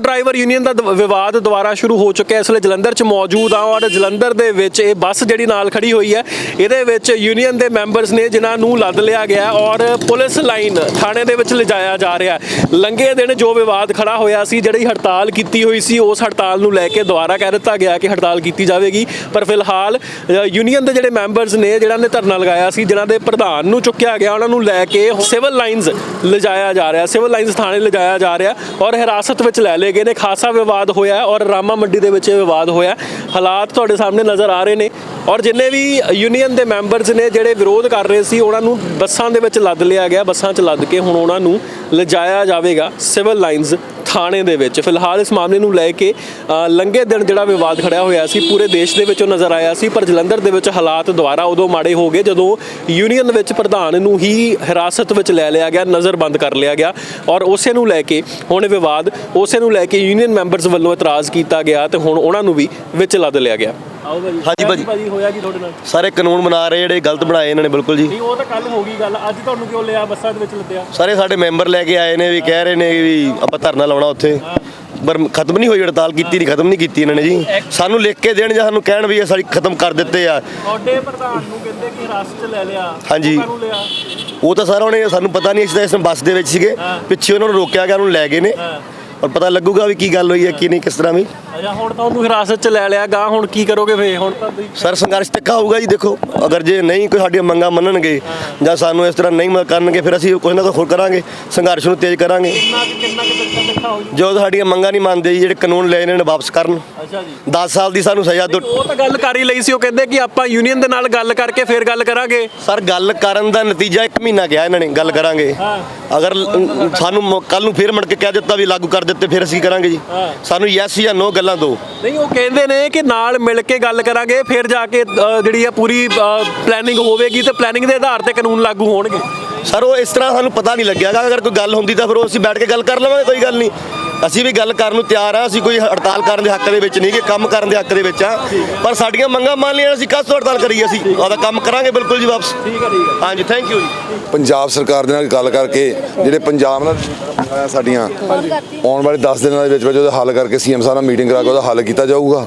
Driver union ਦਾ ਵਿਵਾਦ ਦੁਬਾਰਾ ਸ਼ੁਰੂ ਹੋ ਚੁੱਕਿਆ ਇਸ ਵੇਲੇ ਜਲੰਧਰ 'ਚ ਮੌਜੂਦ ਆ ਔਰ ਜਲੰਧਰ ਦੇ ਵਿੱਚ ਇਹ ਬੱਸ ਜਿਹੜੀ ਨਾਲ ਖੜੀ ਹੋਈ ਹੈ, ਇਹਦੇ ਵਿੱਚ ਯੂਨੀਅਨ ਦੇ ਮੈਂਬਰਸ ਨੇ ਜਿਨ੍ਹਾਂ ਨੂੰ ਲੱਦ ਲਿਆ ਗਿਆ ਔਰ ਪੁਲਿਸ ਲਾਈਨ ਥਾਣੇ ਦੇ ਵਿੱਚ ਲਿਜਾਇਆ ਜਾ ਰਿਹਾ ਹੈ। ਲੰਘੇ ਦਿਨ ਜੋ ਵਿਵਾਦ ਖੜਾ ਹੋਇਆ ਸੀ, ਜਿਹੜੀ ਹੜਤਾਲ ਕੀਤੀ ਹੋਈ ਸੀ, ਉਸ ਹੜਤਾਲ ਨੂੰ ਲੈ ਕੇ ਦੁਬਾਰਾ ਕਹਿ ਦਿੱਤਾ ਗਿਆ ਕਿ ਹੜਤਾਲ ਕੀਤੀ ਜਾਵੇਗੀ। ਪਰ ਫਿਲਹਾਲ ਯੂਨੀਅਨ ਦੇ ਜਿਹੜੇ ਮੈਂਬਰਸ ਨੇ ਜਿਹੜਾ ਨੇ ਧਰਨਾ ਲਗਾਇਆ ਸੀ, ਜਿਨ੍ਹਾਂ ਦੇ ਪ੍ਰਧਾਨ ਨੂੰ ਚੁੱਕਿਆ ਗਿਆ, ਉਹਨਾਂ ਨੂੰ ਲੈ ਕੇ ਸਿਵਲ ਲਾਈਨਸ ਲਿਜਾਇਆ ਜਾ ਰਿਹਾ ਸਿਵਲ ਲਾਈਨਸ ਥਾਣੇ ਲਿਜਾਇਆ ਜਾ ਰਿਹਾ ਔਰ ਹਿਰਾਸਤ ਵਿੱਚ ਲੈ ਲਏ ਗਏ ਨੇ, ਖਾਸਾ ਵਿਵਾਦ ਹੋਇਆ ਔਰ ਰਾਮਾ ਮੰਡੀ ਦੇ ਵਿੱਚ ਇਹ ਵਿਵਾਦ ਹੋਇਆ ਹਾਲਾਤ ਤੁਹਾਡੇ ਸਾਹਮਣੇ ਨਜ਼ਰ ਆ ਰਹੇ ਨੇ ਔਰ ਜਿੰਨੇ ਵੀ ਯੂਨੀਅਨ ਦੇ ਮੈਂਬਰਸ ਨੇ ਜਿਹੜੇ ਵਿਰੋਧ ਕਰ ਰਹੇ ਸੀ, ਉਹਨਾਂ ਨੂੰ ਬੱਸਾਂ ਦੇ ਵਿੱਚ ਲੱਦ ਲਿਆ ਗਿਆ, ਬੱਸਾਂ 'ਚ ਲੱਦ ਕੇ ਹੁਣ ਉਹਨਾਂ ਨੂੰ ਲਿਜਾਇਆ ਜਾਵੇਗਾ ਸਿਵਲ ਲਾਈਨਸ ਥਾਣੇ ਦੇ ਵਿੱਚ। ਫਿਲਹਾਲ ਇਸ ਮਾਮਲੇ ਨੂੰ ਲੈ ਕੇ ਅ, ਲੰਘੇ ਦਿਨ ਜਿਹੜਾ ਵਿਵਾਦ ਖੜਿਆ ਹੋਇਆ ਸੀ ਪੂਰੇ ਦੇਸ਼ ਦੇ ਵਿੱਚੋਂ ਨਜ਼ਰ ਆਇਆ ਸੀ ਪਰ ਜਲੰਧਰ ਦੇ ਵਿੱਚ ਹਾਲਾਤ ਦੁਬਾਰਾ ਉਦੋਂ ਮਾੜੇ ਹੋ ਗਏ ਜਦੋਂ ਯੂਨੀਅਨ ਵਿੱਚ ਪ੍ਰਧਾਨ ਨੂੰ ਹੀ ਹਿਰਾਸਤ ਵਿੱਚ ਲੈ ਲਿਆ ਗਿਆ ਨਜ਼ਰਬੰਦ ਕਰ ਲਿਆ ਗਿਆ। ਔਰ ਉਸੇ ਨੂੰ ਲੈ ਕੇ ਹੁਣ ਵਿਵਾਦ ਉਸੇ ਨੂੰ ਲੈ ਕੇ ਯੂਨੀਅਨ ਮੈਂਬਰਸ ਵੱਲੋਂ ਇਤਰਾਜ਼ ਕੀਤਾ ਗਿਆ ਤੇ ਹੁਣ ਉਹਨਾਂ ਨੂੰ ਵੀ ਵਿੱਚ ਲੱਦ ਲਿਆ ਗਿਆ। ਆਓ ਭਾਜੀ। ਹਾਂਜੀ ਭਾਜੀ। ਭਾਜੀ ਹੋਇਆ ਕੀ ਤੁਹਾਡੇ ਨਾਲ? ਸਾਰੇ ਕਾਨੂੰਨ ਬਣਾ ਰਹੇ ਜਿਹੜੇ ਗਲਤ ਬਣਾਏ ਇਹਨਾਂ ਨੇ ਬਿਲਕੁਲ ਜੀ। ਨਹੀਂ ਉਹ ਤਾਂ ਕੱਲ ਹੋ ਗਈ ਗੱਲ। ਅੱਜ ਤੁਹਾਨੂੰ ਕਿਉਂ ਲਿਆ? ਬੱਸਾਂ ਦੇ ਵਿੱਚ ਲੱਦਿਆ। ਸਾਰੇ ਸਾਡੇ ਮੈਂਬਰ ਲੈ ਕੇ ਆਏ ਨੇ ਵੀ ਕਹਿ ਰਹੇ ਨੇ ਵੀ ਆਪਾਂ ਧਰਨਾ ਲਾਉਣਾ ਉੱਥੇ। ਪਰ ਖਤਮ ਨਹੀਂ ਹੋਈ ਹੜਤਾਲ ਕੀਤੀ ਨਹੀਂ ਖਤਮ ਨਹੀਂ ਕੀਤੀ ਇਹਨਾਂ ਨੇ ਜੀ। ਸਾਨੂੰ ਲਿਖ ਕੇ ਦੇਣ ਜਾਂ ਸਾਨੂੰ ਕਹਿਣ ਵੀ ਇਹ ਸਾਡੀ ਖਤਮ ਕਰ ਦਿੱਤੇ ਆ। ਤੁਹਾਡੇ ਪ੍ਰਧਾਨ ਨੂੰ ਕਹਿੰਦੇ ਕਿ ਹਿਰਾਸਤ 'ਚ ਲੈ ਲਿਆ। ਹਾਂਜੀ। ਲੋਕਾਂ ਨੂੰ ਲਿਆ? ਉਹ ਤਾਂ ਸਾਰਾ ਉਹਨੇ ਸਾਨੂੰ ਪਤਾ ਨਹੀਂ ਅਸੀਂ ਤਾਂ ਇਸ ਬੱਸ ਦੇ ਵਿੱਚ ਸੀਗੇ। ਪਿੱਛੇ ਉਹਨਾਂ ਨੂੰ ਰੋਕਿਆ ਗਿਆ ਉਹਨੂੰ ਲੈ ਗਏ ਨੇ। ਹਾਂ। ਔਰ ਪਤਾ ਲੱਗੂਗਾ ਵੀ ਕੀ ਗੱਲ ਹੋਈ ਹੈ ਕੀ ਨਹੀਂ ਕਿਸ ਤਰ੍ਹਾਂ ਵੀ। ਅੱਛਾ ਹੁਣ ਤਾਂ ਉਹਨੂੰ ਹਿਰਾਸਤ 'ਚ ਲੈ ਲਿਆ ਗਾ ਹੁਣ ਕੀ ਕਰੋਗੇ ਫੇ ਹੁਣ ਤਾਂ ਤੁਸੀਂ ਸਰ ਸੰਘਰਸ਼ ਟਿੱਕਾ ਹੋਊਗਾ ਜੀ ਦੇਖੋ। ਅਗਰ ਜੇ ਨਹੀਂ ਕੋਈ ਸਾਡੀਆਂ ਮੰਗਾਂ ਮੰਨਣਗੇ ਜਾਂ ਸਾਨੂੰ ਇਸ ਤਰ੍ਹਾਂ ਨਹੀਂ ਮ- ਕਰਨਗੇ ਫਿਰ ਅਸੀਂ ਕੁਝ ਨਾ ਕੁਝ ਹੋਰ ਕਰਾਂਗੇ ਸੰਘਰਸ਼ ਨੂੰ ਤੇਜ਼ ਕਰਾਂਗੇ। ਕਿੰਨਾ ਕੁ- ਕਿੰਨਾ ਕਿ ਤੱਕ ਦੇਖਾ ਹੋ ਜੀ ਜੋ ਸਾਡੀਆਂ ਮੰਗਾਂ ਨਹੀਂ ਮੰਨਦੇ ਜੀ ਜਿਹੜੇ ਕਾਨੂੰਨ ਲਏ ਇਹਨਾਂ ਨੇ ਵਾਪਸ ਕਰਨ। ਅੱਛਾ ਜੀ। 10 ਸਾਲ ਦੀ ਸਾਨੂੰ ਸਜ਼ਾ ਦੋ ਉਹ ਤਾਂ ਗੱਲ ਕਰ ਹੀ ਲਈ ਸੀ ਉਹ ਕਹਿੰਦੇ ਕਿ ਆਪਾਂ ਯੂਨੀਅਨ ਦੇ ਨਾਲ ਗੱਲ ਕਰਕੇ ਫੇਰ ਗੱਲ ਕਰਾਂਗੇ। ਸਰ ਗੱਲ ਕਰਨ ਦਾ ਨਤੀਜਾ 1 ਮਹੀਨਾ ਗਿਆ ਇਹਨਾਂ ਨੇ ਗੱਲ ਕਰਾਂਗੇ। ਅਗਰ ਲ- ਸਾਨੂੰ ਕੱਲ ਨੂੰ ਫੇਰ ਮੁੜ ਕੇ ਕਹਿ ਦਿੱਤਾ ਵੀ ਲਾਗੂ ਕਰ ਦਿੱਤੇ ਫਿਰ ਅਸੀਂ ਕਰਾਂਗੇ ਜੀ। ਸਾਨੂੰ ਯੈਸ ਜਾਂ ਨੋ ਗੱਲਾਂ ਦੋ। ਨਹੀਂ ਉਹ ਕਹਿੰਦੇ ਨੇ ਕਿ ਨਾਲ ਮਿਲ ਕੇ ਗੱਲ ਕਰਾਂਗੇ ਫਿਰ ਜਾ ਕੇ ਅ, ਜਿਹੜੀ ਆ ਪੂਰੀ ਪਲੈਨਿੰਗ ਹੋਵੇਗੀ ਤੇ ਪਲੈਨਿੰਗ ਦੇ ਆਧਾਰ ਤੇ ਕਾਨੂੰਨ ਲਾਗੂ ਹੋਣਗੇ। ਸਰ ਉਹ ਇਸ ਤਰ੍ਹਾਂ ਸਾਨੂੰ ਪਤਾ ਨਹੀਂ ਲੱਗਿਆਗਾ। ਅਗਰ ਕੋਈ ਗੱਲ ਹੁੰਦੀ ਤਾਂ ਫਿਰ ਉਹ ਅਸੀਂ ਬੈਠ ਕੇ ਗੱਲ ਕਰ ਲਵਾਂਗੇ ਕੋਈ ਗੱਲ ਨਹੀਂ। ਅਸੀਂ ਵੀ ਗੱਲ ਕਰਨ ਨੂੰ ਤਿਆਰ ਆ ਅਸੀਂ ਕੋਈ ਹੜਤਾਲ ਕਰਨ ਦੇ ਹੱਕ ਦੇ ਵਿੱਚ ਨਹੀਂ ਕਿ ਕੰਮ ਕਰਨ ਦੇ ਹੱਕ ਦੇ ਵਿੱਚ ਆ। ਪਰ ਸਾਡੀਆਂ ਮੰਗਾਂ ਮੰਨ ਲਈਆਂ ਅਸੀਂ ਕਾਹਤੋਂ ਹੜਤਾਲ ਕਰੀਏ ਅਸੀਂ? ਆਦਾ ਕੰਮ ਕਰਾਂਗੇ ਬਿਲਕੁਲ ਜੀ ਵਾਪਸ। ਠੀਕ ਹੈ ਠੀਕ ਹੈ ਹਾਂਜੀ ਥੈਂਕ ਯੂ ਜੀ। ਪੰਜਾਬ ਸਰਕਾਰ ਦੇ ਨਾਲ ਗੱਲ ਕਰਕੇ ਜਿਹੜੇ ਪੰਜਾਬ ਨਾਲ ਸਾਡੀਆਂ ਆਉਣ ਵਾਲੇ 10 ਦਿਨਾਂ ਦੇ ਵਿੱਚ ਵਿੱਚ ਉਹਦਾ ਹੱਲ ਕਰਕੇ ਸੀਐਮ ਸਾਹਿਬ ਨਾਲ ਮੀਟਿੰਗ ਕਰਾ ਕੇ ਉਹਦਾ ਹੱਲ ਕੀਤਾ ਜਾਊਗਾ।